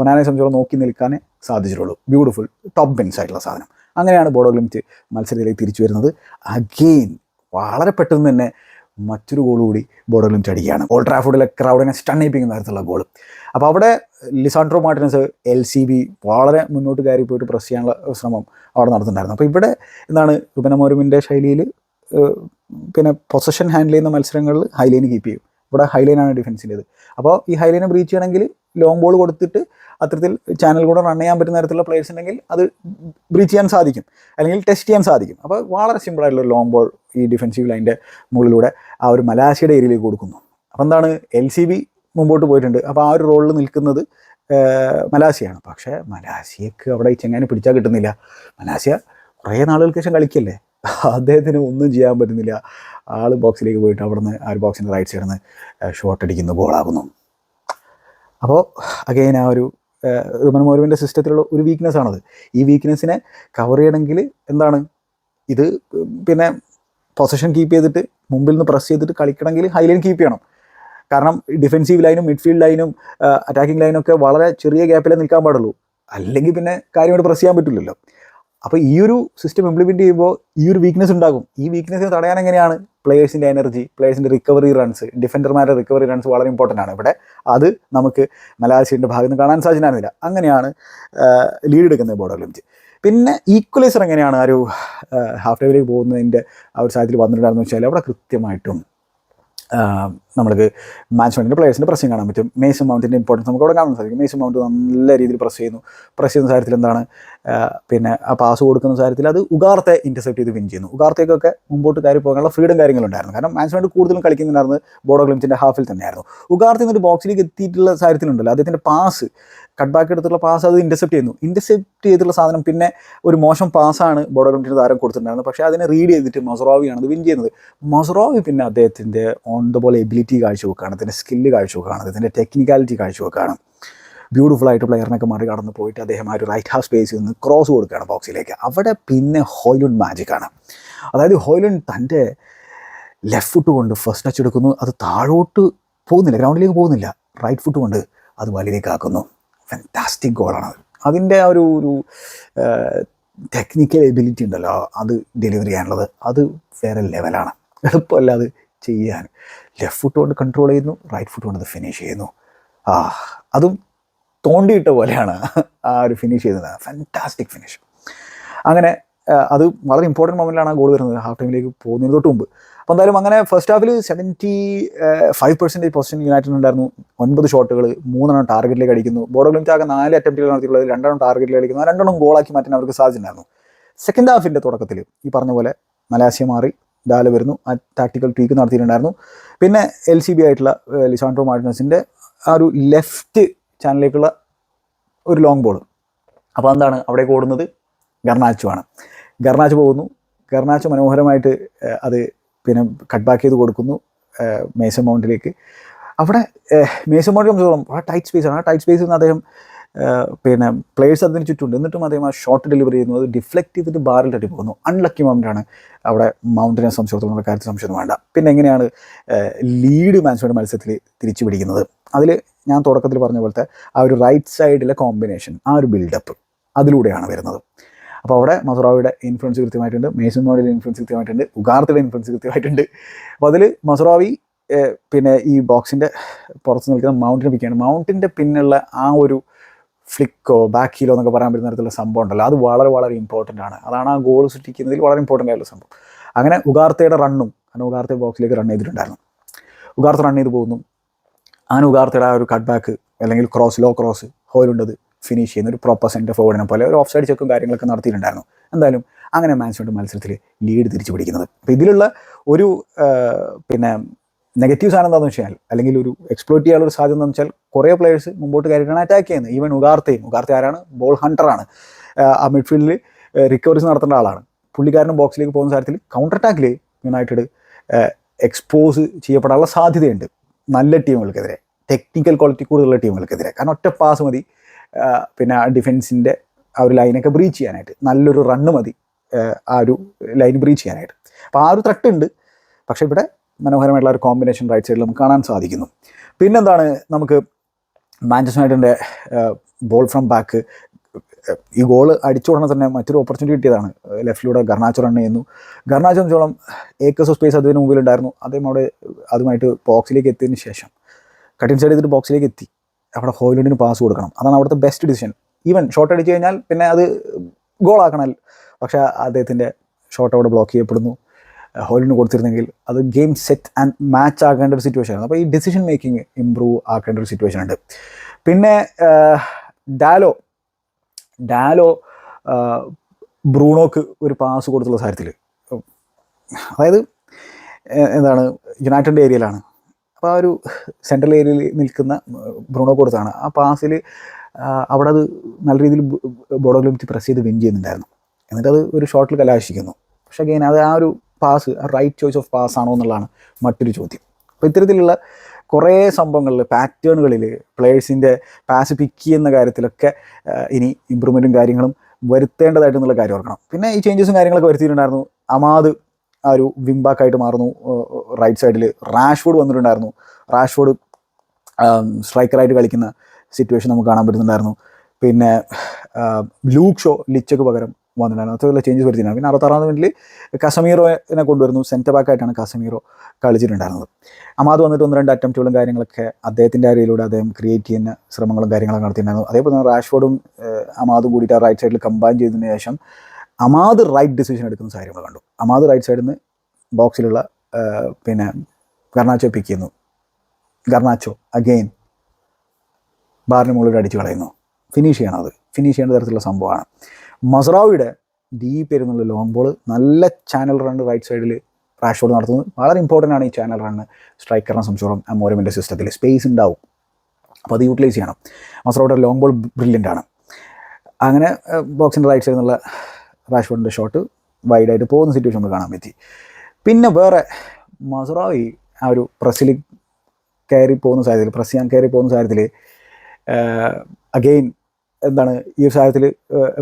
ഒനാനെ സംബന്ധിച്ചോളം നോക്കി നിൽക്കാനേ സാധിച്ചിട്ടുള്ളൂ. ബ്യൂട്ടിഫുൾ ടോപ്പ് ബെൻസ് ആയിട്ടുള്ള സാധനം. അങ്ങനെയാണ് ബോഡോ ഗ്ലിമിറ്റ് മത്സരത്തിലേക്ക് തിരിച്ചു വരുന്നത്. അഗെയിൻ വളരെ പെട്ടെന്ന് തന്നെ മറ്റൊരു ഗോൾ കൂടി ബോഡോ ഗ്ലിമിറ്റ് അടിക്കുകയാണ്. ഓൾ ട്രാഫോർഡിലെ ക്രൗഡിനെ സ്റ്റണ്ണിപ്പിക്കുന്ന തരത്തിലുള്ള ഗോൾ അപ്പോൾ അവിടെ Lisandro Martinez L C B വളരെ മുന്നോട്ട് കയറി പോയിട്ട് പ്രസ് ചെയ്യാനുള്ള ശ്രമം അവിടെ നടത്തുന്നുണ്ടായിരുന്നു അപ്പോൾ ഇവിടെ എന്താണ് റുബനമോരുമിന്റെ ശൈലിയിൽ പിന്നെ പൊസഷൻ ഹാൻഡിൽ ചെയ്യുന്ന മത്സരങ്ങളിൽ ഹൈലൈൻ കീപ്പ് ചെയ്യും. ഇവിടെ ഹൈലൈനാണ് ഡിഫൻസിന്റെത് അപ്പോൾ ഈ ഹൈലൈനെ ബ്രീച്ച് ചെയ്യണമെങ്കിൽ ലോങ് ബോൾ കൊടുത്തിട്ട് അത്തരത്തിൽ ചാനൽ കൂടെ റൺ ചെയ്യാൻ പറ്റുന്ന തരത്തിലുള്ള പ്ലേയേഴ്സ് ഉണ്ടെങ്കിൽ അത് ബ്രീച്ച് ചെയ്യാൻ സാധിക്കും. അല്ലെങ്കിൽ ടെസ്റ്റ് ചെയ്യാൻ സാധിക്കും. അപ്പോൾ വളരെ സിമ്പിളായിട്ടുള്ള ലോങ് ബോൾ ഈ ഡിഫൻസീവ് ലൈന്റെ മുകളിലൂടെ ആ ഒരു മലാശിയുടെ ഏരിയയിലേക്ക് കൊടുക്കുന്നു. അപ്പോൾ എന്താണ് എൽ സി ബി മുമ്പോട്ട് പോയിട്ടുണ്ട്. അപ്പോൾ ആ ഒരു റോളിൽ നിൽക്കുന്നത് മലാസിയാണ്. പക്ഷേ മലാസിയക്ക് അവിടെ ഈ ചെങ്ങാനെ പിടിച്ചാൽ കിട്ടുന്നില്ല. മലാസിയ കുറേ നാളുകൾക്ക് ശേഷം കളിക്കല്ലേ? അദ്ദേഹത്തിന് ഒന്നും ചെയ്യാൻ പറ്റുന്നില്ല. ആൾ ബോക്സിലേക്ക് പോയിട്ട് അവിടെ നിന്ന് ആ ഒരു ബോക്സിന്റെ റൈറ്റ് സൈഡിൽ നിന്ന് ഷോട്ട് അടിക്കുന്നു ഗോളാകുന്നു അപ്പോൾ അഗൈൻ ആ ഒരു റുമൻ മോരുവിന്റെ സിസ്റ്റത്തിലുള്ള ഒരു വീക്ക്നെസ് ആണത്. ഈ വീക്ക്നെസ്സിനെ കവർ ചെയ്യണമെങ്കിൽ എന്താണ്? ഇത് പിന്നെ പൊസിഷൻ കീപ്പ് ചെയ്തിട്ട് മുമ്പിൽ നിന്ന് പ്രസ് ചെയ്തിട്ട് കളിക്കണമെങ്കിൽ ഹൈലൈൻ കീപ്പ് ചെയ്യണം. കാരണം ഡിഫെൻസീവ് ലൈനും മിഡ്ഫീൽഡ് ലൈനും അറ്റാക്കിംഗ് ലൈനും ഒക്കെ വളരെ ചെറിയ ഗ്യാപ്പിലേ നിൽക്കാൻ പാടുള്ളൂ. അല്ലെങ്കിൽ പിന്നെ കാര്യമായിട്ട് പ്രസ് ചെയ്യാൻ പറ്റില്ലല്ലോ. അപ്പോൾ ഈ ഒരു സിസ്റ്റം ഇംപ്ലിമെന്റ് ചെയ്യുമ്പോൾ ഈ ഒരു വീക്ക്നെസ് ഉണ്ടാകും. ഈ വീക്ക്നെസ്സിനെ തടയാൻ എങ്ങനെയാണ്? പ്ലേയേഴ്സിന്റെ എനർജി പ്ലേയേഴ്സിന്റെ റിക്കവറി റൺസ് ഡിഫൻഡർമാരുടെ റിക്കവറി റൺസ് വളരെ ഇമ്പോർട്ടന്റ് ആണ്. ഇവിടെ അത് നമുക്ക് മലയാളിയുടെ ഭാഗത്ത് നിന്ന് കാണാൻ സാധിച്ചിരുന്നില്ല. അങ്ങനെയാണ് ലീഡ് എടുക്കുന്നത് ബോർഡർ ലിമിറ്റ് പിന്നെ ഈക്വലൈസർ എങ്ങനെയാണ്? ആ ഒരു ഹാഫ് ടൈമിലേക്ക് പോകുന്നതിന്റെ ആ ഒരു സാഹചര്യത്തിൽ വന്നിട്ടുണ്ടായിരുന്നു വെച്ചാൽ അവിടെ കൃത്യമായിട്ടും നമുക്ക് മാനേജ്മെന്റിന്റെ പ്ലേയേഴ്സിന്റെ പ്രസ്സിങ് കാണാൻ പറ്റും. മേസ് മൗണ്ടിന്റെ ഇമ്പോർട്ടൻസ് നമുക്ക് അവിടെ കാണാൻ സാധിക്കും. മേസ് മൗണ്ട് നല്ല രീതിയിൽ പ്രസ് ചെയ്യുന്നു. പ്രസ് ചെയ്യുന്ന കാര്യത്തിൽ എന്താണ്? പിന്നെ ആ പാസ് കൊടുക്കുന്ന കാര്യത്തിൽ അത് ഉഗാർത്തെ ഇന്റർസെപ്റ്റ് ചെയ്ത് വിൻ ചെയ്യുന്നു. ഉഗാർത്തേക്കൊക്കെ മുമ്പോട്ട് കയറി പോകാനുള്ള ഫ്രീഡം കാര്യങ്ങളുണ്ടായിരുന്നു. കാരണം മാനേജ്മെന്റ് കൂടുതലും കളിക്കുന്നുണ്ടായിരുന്നത് ബോഡോ ഗ്ലിംസിന്റെ ഹാഫിൽ തന്നെയായിരുന്നു. ഉഗാർത്തി എന്നൊരു ബോക്സിലേക്ക് എത്തിയിട്ടുള്ള കാര്യത്തിലുണ്ടല്ലോ അദ്ദേഹത്തിന്റെ പാസ് കട്ട് ബാക്ക് എടുത്തുള്ള പാസ് അത് ഇന്റർസെപ്റ്റ് ചെയ്യുന്നു. ഇന്റർസെപ്റ്റ് ചെയ്തിട്ടുള്ള സാധനം പിന്നെ ഒരു മോശം പാസ്സാണ് ബോഡോ ഗ്ലിംസിന്റെ താരം കൊടുത്തിട്ടുണ്ടായിരുന്നത്. പക്ഷേ അതിനെ റീഡ് ചെയ്തിട്ട് മൊസറോവിയാണ് അത് വിൻ ചെയ്യുന്നത്. മൊസറോവി പിന്നെ അദ്ദേഹത്തിന്റെ ഓൺ ദ ബോൾ എബിലിറ്റി കാഴ്ചവെക്കുകയാണ്. അതിന്റെ സ്കില്ല് കാഴ്ചവെക്കുകയാണ്. അതിന്റെ ടെക്നിക്കാലിറ്റി കാഴ്ചവെക്കുകയാണ്. ബ്യൂട്ടിഫുൾ ആയിട്ട് പ്ലെയറിനൊക്കെ മറികടന്ന് പോയിട്ട് അദ്ദേഹം ആ ഒരു റൈറ്റ് ഹാഫ് സ്പേസിൽ നിന്ന് ക്രോസ് കൊടുക്കുകയാണ് ബോക്സിലേക്ക് അവിടെ പിന്നെ ഹോയ്ലുണ്ട് മാജിക്കാണ് അതായത് ഹോയ്ലുണ്ട് തന്റെ ലെഫ്റ്റ് ഫുട്ട് കൊണ്ട് ഫസ്റ്റ് ടച്ച് എടുക്കുന്നു. അത് താഴോട്ട് പോകുന്നില്ല. ഗ്രൗണ്ടിലേക്ക് പോകുന്നില്ല. റൈറ്റ് ഫുട്ട് കൊണ്ട് അത് വലയിലേക്ക് ആക്കുന്നു. ഫാന്റാസ്റ്റിക് ഗോളാണ് അതിന്റെ ആ ഒരു ഒരു ടെക്നിക്കൽ എബിലിറ്റി ഉണ്ടല്ലോ അത് ഡെലിവറി ചെയ്യാനുള്ളത്. അത് വേറെ ലെവലാണ് എളുപ്പമല്ല അത് ചെയ്യാൻ. ലെഫ്റ്റ് ഫുട്ട് കൊണ്ട് കൺട്രോൾ ചെയ്യുന്നു റൈറ്റ് ഫുട്ട് കൊണ്ട് അത് ഫിനിഷ് ചെയ്യുന്നു. ആ അതും തോണ്ടിയിട്ട പോലെയാണ് ആ ഒരു ഫിനിഷ് ചെയ്തത് ഫാന്റാസ്റ്റിക് ഫിനിഷ് അങ്ങനെ അത് വളരെ ഇമ്പോർട്ടന്റ് മൊമെന്റിലാണ് ആ ഗോൾ വരുന്നത്. ഹാഫ് ടൈമിലേക്ക് പോകുന്നതിന് തൊട്ട് മുമ്പ്. അപ്പോൾ എന്തായാലും അങ്ങനെ ഫസ്റ്റ് ഹാഫിൽ seventy five percentage position United ഉണ്ടായിരുന്നു. ഒൻപത് ഷോട്ടുകൾ മൂന്നെണ്ണം ടാർഗറ്റിലേക്ക് അടിക്കുന്നു. ബോർഡ് ഗ്ലിംറ്റ് ആകെ നാല് അറ്റംപ്റ്റുകൾ നടത്തിയിട്ടുള്ളത്. രണ്ടെണ്ണം ടാർഗറ്റിലേക്ക് അടിക്കുന്നു. രണ്ടെണ്ണം ഗോളാക്കി മാറ്റാൻ അവർക്ക് സാധിച്ചിട്ടുണ്ടായിരുന്നു സെക്കൻഡ് ഹാഫിന്റെ തുടക്കത്തിൽ ഈ പറഞ്ഞ പോലെ മലേഷ്യ മാറി ഡാല വരുന്നു. ആ ടാക്ടിക്കൽ ട്വീക്ക് നടത്തിയിട്ടുണ്ടായിരുന്നു. പിന്നെ എൽ സി ബി ആയിട്ടുള്ള ലിസാൻഡ്രോ മാർട്ടിനസിന്റെ ആ ഒരു ലെഫ്റ്റ് ചാനലിലേക്കുള്ള ഒരു ലോങ് ബോൾ അപ്പോൾ എന്താണ് അവിടേക്ക് ഓടുന്നത് ഗർണാച്ചു ആണ് ഗർണാച്ചു പോകുന്നു. ഗർണാച്ചു മനോഹരമായിട്ട് അത് പിന്നെ കട്ട് ബാക്ക് ചെയ്ത് കൊടുക്കുന്നു മേസൺ മൗണ്ടിലേക്ക് അവിടെ മേസൺ മൗണ്ട് സംബന്ധിച്ചോളം ആ ടൈറ്റ് ആണ്. ആ ടൈറ്റ് സ്പേസിൽ നിന്ന് അദ്ദേഹം പിന്നെ പ്ലേയേഴ്സ് അതിന് ചുറ്റുമുണ്ട്. എന്നിട്ടും അദ്ദേഹം ആ ഷോട്ട് ഡെലിവറി ചെയ്യുന്നു. അത് ഡിഫ്ലക്ട് ചെയ്തിട്ട് ബാറിൽ തട്ടി പോകുന്നു. അൺലക്കി മൗണ്ടാണ് അവിടെ മൗണ്ടിനെ സംശയത്തോളം കാര്യത്തിൽ സംശയം വേണ്ട. പിന്നെ എങ്ങനെയാണ് ലീഡ് മാനേജ്മെന്റ് മത്സരത്തിൽ തിരിച്ചു പിടിക്കുന്നത്? അതിൽ ഞാൻ തുടക്കത്തിൽ പറഞ്ഞ പോലത്തെ ആ ഒരു റൈറ്റ് സൈഡിലെ കോമ്പിനേഷൻ ആ ഒരു ബിൽഡപ്പ് അതിലൂടെയാണ് വരുന്നത്. അപ്പോൾ അവിടെ മസുറാവിയുടെ ഇൻഫ്ലുവൻസ് കൃത്യമായിട്ടുണ്ട് മേസൺ മോഡിയുടെ ഇൻഫ്ലുവൻസ് കൃത്യമായിട്ടുണ്ട് ഉഗാർത്തിയുടെ ഇൻഫ്ലുവൻസ് കൃത്യമായിട്ടുണ്ട്. അപ്പോൾ അതിൽ മസുറാവി പിന്നെ ഈ ബോക്സിന്റെ പുറത്ത് നിൽക്കുന്ന മൗണ്ടിനെ പിക്കാണ് മൗണ്ടിന്റെ പിന്നുള്ള ആ ഒരു ഫ്ലിക്കോ ബാക്ക് ഹീലോ എന്നൊക്കെ പറയാൻ പറ്റുന്ന തരത്തിലുള്ള സംഭവം ഉണ്ടല്ലോ. അത് വളരെ വളരെ ഇമ്പോർട്ടന്റ് ആണ്. അതാണ് ആ ഗോൾ സൃഷ്ടിക്കുന്നതിൽ വളരെ ഇമ്പോർട്ടന്റ് ആയിട്ടുള്ള സംഭവം. അങ്ങനെ ഉഗാർത്തയുടെ റണ്ണും അങ്ങനെ ഉഗാർത്ത ബോക്സിലേക്ക് റൺ ചെയ്തിട്ടുണ്ടായിരുന്നു. ഉഗാർത്ത റൺ ചെയ്ത് പോകുന്നു. അങ്ങനെ ഉഗാർത്തയുടെ ആ ഒരു കട്ട് ബാക്ക് അല്ലെങ്കിൽ ക്രോസ് ലോ ക്രോസ് ഹോയിലുണ്ടത് ഫിനിഷ് ചെയ്യുന്ന ഒരു പ്രോപ്പർ സെന്റർ ഫോർവേഡിനെ പോലെ ഒരു ഓഫ് സൈഡ് ചെക്കും കാര്യങ്ങളൊക്കെ നടത്തിയിട്ടുണ്ടായിരുന്നു. എന്തായാലും അങ്ങനെ മാൻസിനോട് മത്സരത്തിൽ ലീഡ് തിരിച്ചു പിടിക്കുന്നത്. അപ്പോൾ ഇതിലുള്ള ഒരു പിന്നെ നെഗറ്റീവ് സാധനം എന്താണെന്ന് വെച്ചാൽ അല്ലെങ്കിൽ ഒരു എക്സ്പ്ലോയിറ്റ് ചെയ്യാനുള്ള സാധ്യത എന്ന് വെച്ചാൽ കുറേ പ്ലേയേഴ്സ് മുമ്പോട്ട് കയറിയിട്ടാണ് അറ്റാക്ക് ചെയ്യുന്നത്. ഈവൻ ഉഗാർത്തയും ഉഗാർത്ത ആരാണ്? ബോൾ ഹണ്ടറാണ് ആ മിഡ്ഫീൽഡിൽ റിക്കവറീസ് നടത്തേണ്ട ആളാണ്. പുള്ളിക്കാരനും ബോക്സിലേക്ക് പോകുന്ന കാര്യത്തിൽ കൗണ്ടർ അറ്റാക്കിൽ യുണൈറ്റഡ് എക്സ്പോസ് ചെയ്യപ്പെടാനുള്ള സാധ്യതയുണ്ട്. നല്ല ടീമുകൾക്കെതിരെ ടെക്നിക്കൽ ക്വാളിറ്റി കൂടുതലുള്ള ടീമുകൾക്കെതിരെ കാരണം ഒറ്റ പാസ് മതി. പിന്നെ ആ ഡിഫൻസിന്റെ ആ ഒരു ലൈനൊക്കെ ബ്രീച്ച് ചെയ്യാനായിട്ട്. നല്ലൊരു റണ്ണ് മതി ആ, ഒരു ലൈൻ ബ്രീച്ച് ചെയ്യാനായിട്ട്. അപ്പോൾ ആ ഒരു ത്രട്ട് ഉണ്ട്. പക്ഷേ ഇവിടെ മനോഹരമായിട്ടുള്ള ഒരു കോമ്പിനേഷൻ റൈറ്റ് സൈഡിൽ നമുക്ക് കാണാൻ സാധിക്കുന്നു. പിന്നെന്താണ് നമുക്ക് മാഞ്ചസ്റ്റർ യുണൈറ്റഡിന്റെ ബോൾ ഫ്രം ബാക്ക് ഈ ഗോൾ അടിച്ചു തന്നെ മറ്റൊരു ഓപ്പർച്യൂണിറ്റി കിട്ടിയതാണ്. ലെഫ്റ്റിലൂടെ ഗർണാച്ചോ റൺ ചെയ്യുന്നു. ഗർണാച്ചോ വെച്ചോളം ഏക്കേഴ്സ് സ്പേസ് അതിന് മുമ്പിലുണ്ടായിരുന്നു. അദ്ദേഹം അവിടെ അതുമായിട്ട് ബോക്സിലേക്ക് എത്തിയതിന് ശേഷം. കട്ടിൻ സൈഡ് ചെയ്തിട്ട് ബോക്സിലേക്ക് എത്തി. അവിടെ ഹോയിലുണ്ടിന് പാസ് കൊടുക്കണം. അതാണ് അവിടുത്തെ ബെസ്റ്റ് ഡിസിഷൻ ഈവൻ ഷോട്ട് അടിച്ചു കഴിഞ്ഞാൽ പിന്നെ അത് ഗോളാക്കണം പക്ഷേ അദ്ദേഹത്തിന്റെ ഷോട്ട് അവിടെ ബ്ലോക്ക് ചെയ്യപ്പെടുന്നു. ഹോയിലിന് കൊടുത്തിരുന്നെങ്കിൽ അത് ഗെയിം സെറ്റ് ആൻഡ് മാച്ച് ആക്കേണ്ട ഒരു സിറ്റുവേഷൻ ആണ് അപ്പോൾ ഈ ഡിസിഷൻ മേക്കിംഗ് ഇമ്പ്രൂവ് ആക്കേണ്ട ഒരു സിറ്റുവേഷൻ ഉണ്ട്. പിന്നെ ഡാലോ ഡാലോ ബ്രൂണോക്ക് ഒരു പാസ് കൊടുത്തുള്ള കാര്യത്തിൽ അതായത് എന്താണ് യുണൈറ്റഡ് ഏരിയയിലാണ്. അപ്പോൾ ആ ഒരു സെൻട്രൽ ഏരിയയിൽ നിൽക്കുന്ന ബ്രൂണോ കോർസാണ് ആ പാസിൽ അവിടെ അത് നല്ല രീതിയിൽ ബോഡോഗ്ലിമിറ്റ് പ്രസ് ചെയ്ത് വിൻ ചെയ്യുന്നുണ്ടായിരുന്നു. എന്നിട്ട് അത് ഒരു ഷോട്ടിൽ കലാശിക്കുന്നു. പക്ഷേ അഗെയിൻ അത് ആ ഒരു pass right choice of pass ആണോ എന്നുള്ളതാണ് മറ്റൊരു ചോദ്യം. അപ്പോൾ ഇത്തരത്തിലുള്ള കുറേ സംഭവങ്ങളിൽ പാറ്റേണുകളിൽ പ്ലേയേഴ്സിന്റെ പാസ് പിക്ക് ചെയ്യുന്ന കാര്യത്തിലൊക്കെ ഇനി ഇമ്പ്രൂവ്മെന്റും കാര്യങ്ങളും വരുത്തേണ്ടതായിട്ടെന്നുള്ള കാര്യം ഓർക്കണം. പിന്നെ ഈ ചേഞ്ചസും കാര്യങ്ങളൊക്കെ വരുത്തിയിട്ടുണ്ടായിരുന്നു അമാദ് ആ ഒരു വിംബാക്കായിട്ട് മാറുന്നു. റൈറ്റ് സൈഡിൽ റാഷ്ഫോർഡ് വന്നിട്ടുണ്ടായിരുന്നു. റാഷ്ഫോർഡ് സ്ട്രൈക്കറായിട്ട് കളിക്കുന്ന സിറ്റുവേഷൻ നമുക്ക് കാണാൻ പറ്റുന്നുണ്ടായിരുന്നു. പിന്നെ ലൂക്ക് ഷോ ലിച്ചക്ക് പകരം വന്നിട്ടുണ്ടായിരുന്നു. അത്രയുള്ള ചേഞ്ചസ് വരുത്തിയാണ് പിന്നെ അറുപത്താറാം മിനിറ്റിൽ കസമീറോനെ കൊണ്ടുവരുന്നു. സെന്റർ ബാക്ക് ആയിട്ടാണ് കസമീറോ കളിച്ചിട്ടുണ്ടായിരുന്നത്. അമാദ് വന്നിട്ട് ഒന്ന് രണ്ട് അറ്റംപ്റ്റുകളും കാര്യങ്ങളൊക്കെ അദ്ദേഹത്തിന്റെ അരയിലൂടെ അദ്ദേഹം ക്രിയേറ്റ് ചെയ്യുന്ന ശ്രമങ്ങളും കാര്യങ്ങളൊക്കെ നടത്തിയിട്ടുണ്ടായിരുന്നു. അതേപോലെ തന്നെ റാഷ്ഫോർഡും അമാദും കൂടിയിട്ട് ആ റൈറ്റ് സൈഡിൽ കമ്പൈൻ ചെയ്തതിന് ശേഷം അമാദ് റൈറ്റ് ഡിസിഷൻ എടുക്കുന്ന കാര്യങ്ങൾ കണ്ടു. അമാദ് റൈറ്റ് സൈഡിൽ നിന്ന് ബോക്സിലുള്ള പിന്നെ ഗർണാച്ചോ പിക്ക് ചെയ്യുന്നു. ഗർണാച്ചോ അഗെയിൻ ബാറിന് മുകളിൽ അടിച്ച് കളയുന്നു. ഫിനിഷ് ചെയ്യണം അത്. ഫിനിഷ് ചെയ്യേണ്ട തരത്തിലുള്ള സംഭവമാണ്. മസറാവിയുടെ ഡീപ്പ് ഇരുന്നുള്ള ലോങ് ബോൾ നല്ല ചാനൽ റൺ റൈറ്റ് സൈഡിൽ റാഷ്ഫോർഡ് നടത്തുന്നത് വളരെ ഇമ്പോർട്ടന്റ് ആണ് ഈ ചാനൽ റണ്ണ് സ്ട്രൈക്കറിനെ സംബന്ധിച്ചോളം അമോരമിന്റെ സിസ്റ്റത്തിൽ സ്പേസ് ഉണ്ടാവും. അപ്പോൾ അത് യൂട്ടിലൈസ് ചെയ്യണം. മസറോയുടെ ലോങ് ബോൾ ബ്രില്യന്റ് ആണ്. അങ്ങനെ ബോക്സിന്റെ റൈറ്റ് സൈഡിൽ നിന്നുള്ള റാഷ്ഫോർഡിന്റെ ഷോട്ട് വൈഡായിട്ട് പോകുന്ന സിറ്റുവേഷൻ നമ്മൾ കാണാൻ പറ്റി. പിന്നെ വേറെ മസുറാവി ആ ഒരു പ്രസ്സിൽ കയറി പോകുന്ന സാഹചര്യത്തിൽ പ്രസ് ചെയ്യാൻ കയറി പോകുന്ന സാഹചര്യത്തിൽ അഗെയിൻ എന്താണ് ഈ ഒരു സാഹചര്യത്തിൽ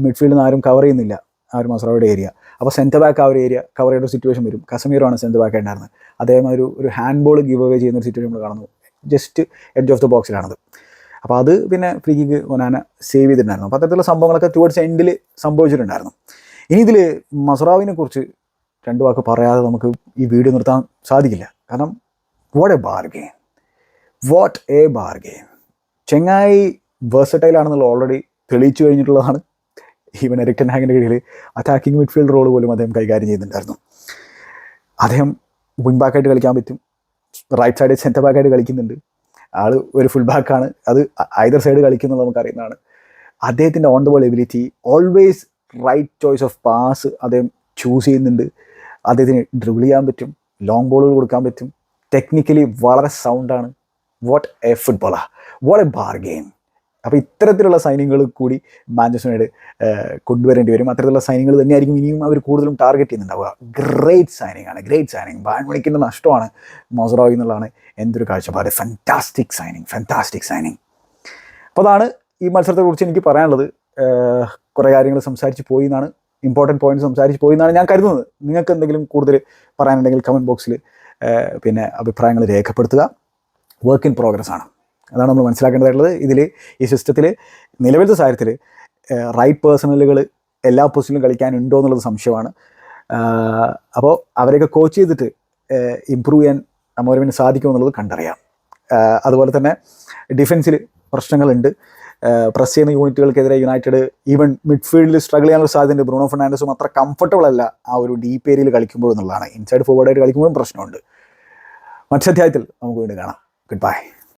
മിഡ്ഫീൽഡിൽ നിന്ന് ആരും കവർ ചെയ്യുന്നില്ല ആ ഒരു മസറാവയുടെ ഏരിയ അപ്പോൾ സെന്റർ ബാക്ക് ആ ഒരു ഏരിയ കവർ ചെയ്യേണ്ട ഒരു സിറ്റുവേഷൻ വരും. കസമീറാണ് സെന്റർ ബാക്ക് ഉണ്ടായിരുന്നത്. അദ്ദേഹം ഒരു ഒരു ഹാൻഡ് ബോൾ ഗിവ് അവേ ചെയ്യുന്ന ഒരു സിറ്റുവേഷൻ നമ്മൾ കാണുന്നു. ജസ്റ്റ് എഡ്ജ് ഓഫ് ദ ബോക്സിലാണത് അപ്പോൾ അത് പിന്നെ ഫ്രീ കിക്ക് സേവ് ചെയ്തിട്ടുണ്ടായിരുന്നു. അപ്പോൾ അത്തരത്തിലുള്ള സംഭവങ്ങളൊക്കെ ടുവേർഡ്സ് എൻഡിൽ സംഭവിച്ചിട്ടുണ്ടായിരുന്നു. ഇനി ഇതിൽ മസറാവിനെ കുറിച്ച് രണ്ട് വാക്ക് പറയാതെ നമുക്ക് ഈ വീഡിയോ നിർത്താൻ സാധിക്കില്ല. കാരണം what a bargain what a bargain ചെങ്ങായി വേഴ്സറ്റൈൽ ആണെന്നുള്ള ഓൾറെഡി തെളിയിച്ചു കഴിഞ്ഞിട്ടുള്ളതാണ്. ഈവൻ എരിക്കൻ ഹാങ്ങിന്റെ കീഴിൽ അറ്റാക്കിംഗ് മിഡ്ഫീൽഡ് റോൾ പോലും അദ്ദേഹം കൈകാര്യം ചെയ്യുന്നുണ്ടായിരുന്നു. അദ്ദേഹം വിങ് ബാക്കായിട്ട് കളിക്കാൻ പറ്റും. റൈറ്റ് സൈഡ് സെന്റർ ബാക്കായിട്ട് കളിക്കുന്നുണ്ട്. ആൾ ഒരു ഫുൾ ബാക്കാണ് അത് ഐദർ സൈഡ് കളിക്കുന്നത് നമുക്കറിയുന്നതാണ്. അദ്ദേഹത്തിന്റെ on the ball ability always right choice of pass അദ്ദേഹം ചൂസ് ചെയ്യുന്നുണ്ട്. അദ്ദേഹത്തിന് ഡ്രിബിൾ ചെയ്യാൻ പറ്റും ലോങ് ബോളുകൾ കൊടുക്കാൻ പറ്റും. ടെക്നിക്കലി വളരെ സൗണ്ടാണ് വാട്ട് എ ഫുട്ബോളാ വാട്ട് എ ബാർ ഗെയിം അപ്പോൾ ഇത്തരത്തിലുള്ള സൈനികങ്ങൾ കൂടി മാഞ്ചസ്റ്റർ യുണൈറ്റഡ് കൊണ്ടുവരേണ്ടി വരും. അത്തരത്തിലുള്ള സൈനികൾ തന്നെയായിരിക്കും ഇനിയും അവർ കൂടുതലും ടാർഗറ്റ് ചെയ്യുന്നുണ്ടാവുക. ഗ്രേറ്റ് സൈനിങ് ആണ്. ഗ്രേറ്റ് സൈനിങ് ബാൻമണിക്കിന്റെ നഷ്ടമാണ് മോസറോയി എന്നുള്ളതാണ് എന്തൊരു കാഴ്ചപ്പാട്. ഫാന്റാസ്റ്റിക് സൈനിങ് ഫാന്റാസ്റ്റിക് സൈനിങ് അപ്പോൾ അതാണ് ഈ മത്സരത്തെക്കുറിച്ച് എനിക്ക് പറയാനുള്ളത്. കുറേ കാര്യങ്ങൾ സംസാരിച്ച് പോയി എന്നാണ് ഇമ്പോർട്ടന്റ് പോയിന്റ് സംസാരിച്ച് പോയി എന്നാണ് ഞാൻ കരുതുന്നത്. നിങ്ങൾക്ക് എന്തെങ്കിലും കൂടുതൽ പറയാനുണ്ടെങ്കിൽ കമന്റ് ബോക്സിൽ പിന്നെ അഭിപ്രായങ്ങൾ രേഖപ്പെടുത്തുക. വർക്ക് ഇൻ പ്രോഗ്രസ് ആണ്. അതാണ് നമ്മൾ മനസ്സിലാക്കേണ്ടതായിട്ടുള്ളത്. ഇതിൽ ഈ സിസ്റ്റത്തിൽ നിലവിലത്തെ സാഹചര്യത്തിൽ റൈറ്റ് പേഴ്സണലുകൾ എല്ലാ പൊസിഷനിലും കളിക്കാനുണ്ടോ എന്നുള്ളത് സംശയമാണ്. അപ്പോൾ അവരെയൊക്കെ കോച്ച് ചെയ്തിട്ട് ഇമ്പ്രൂവ് ചെയ്യാൻ അമോരവിന് സാധിക്കുമെന്നുള്ളത് കണ്ടറിയാം. അതുപോലെ തന്നെ ഡിഫൻസിൽ പ്രശ്നങ്ങളുണ്ട്. പ്രസ് ചെയ്യുന്ന യൂണിറ്റുകൾക്കെതിരെ യുണൈറ്റഡ് ഈവൻ മിഡ്ഫീൽഡിൽ സ്ട്രഗിൾ ചെയ്യാനുള്ള സാധ്യതയുണ്ട്. ബ്രൂണോ ഫെർണാണ്ടസും അത്ര കംഫർട്ടബിൾ അല്ല ആ ഒരു ഡീപ്പ് ഏരിയയിൽ കളിക്കുമ്പോൾ എന്നുള്ളതാണ് ഇൻസൈഡ് ഫോർവേഡായിട്ട് കളിക്കുമ്പോഴും പ്രശ്നമുണ്ട്. മറ്റധ്യായത്തിൽ നമുക്ക് വീണ്ടും കാണാം. Good bye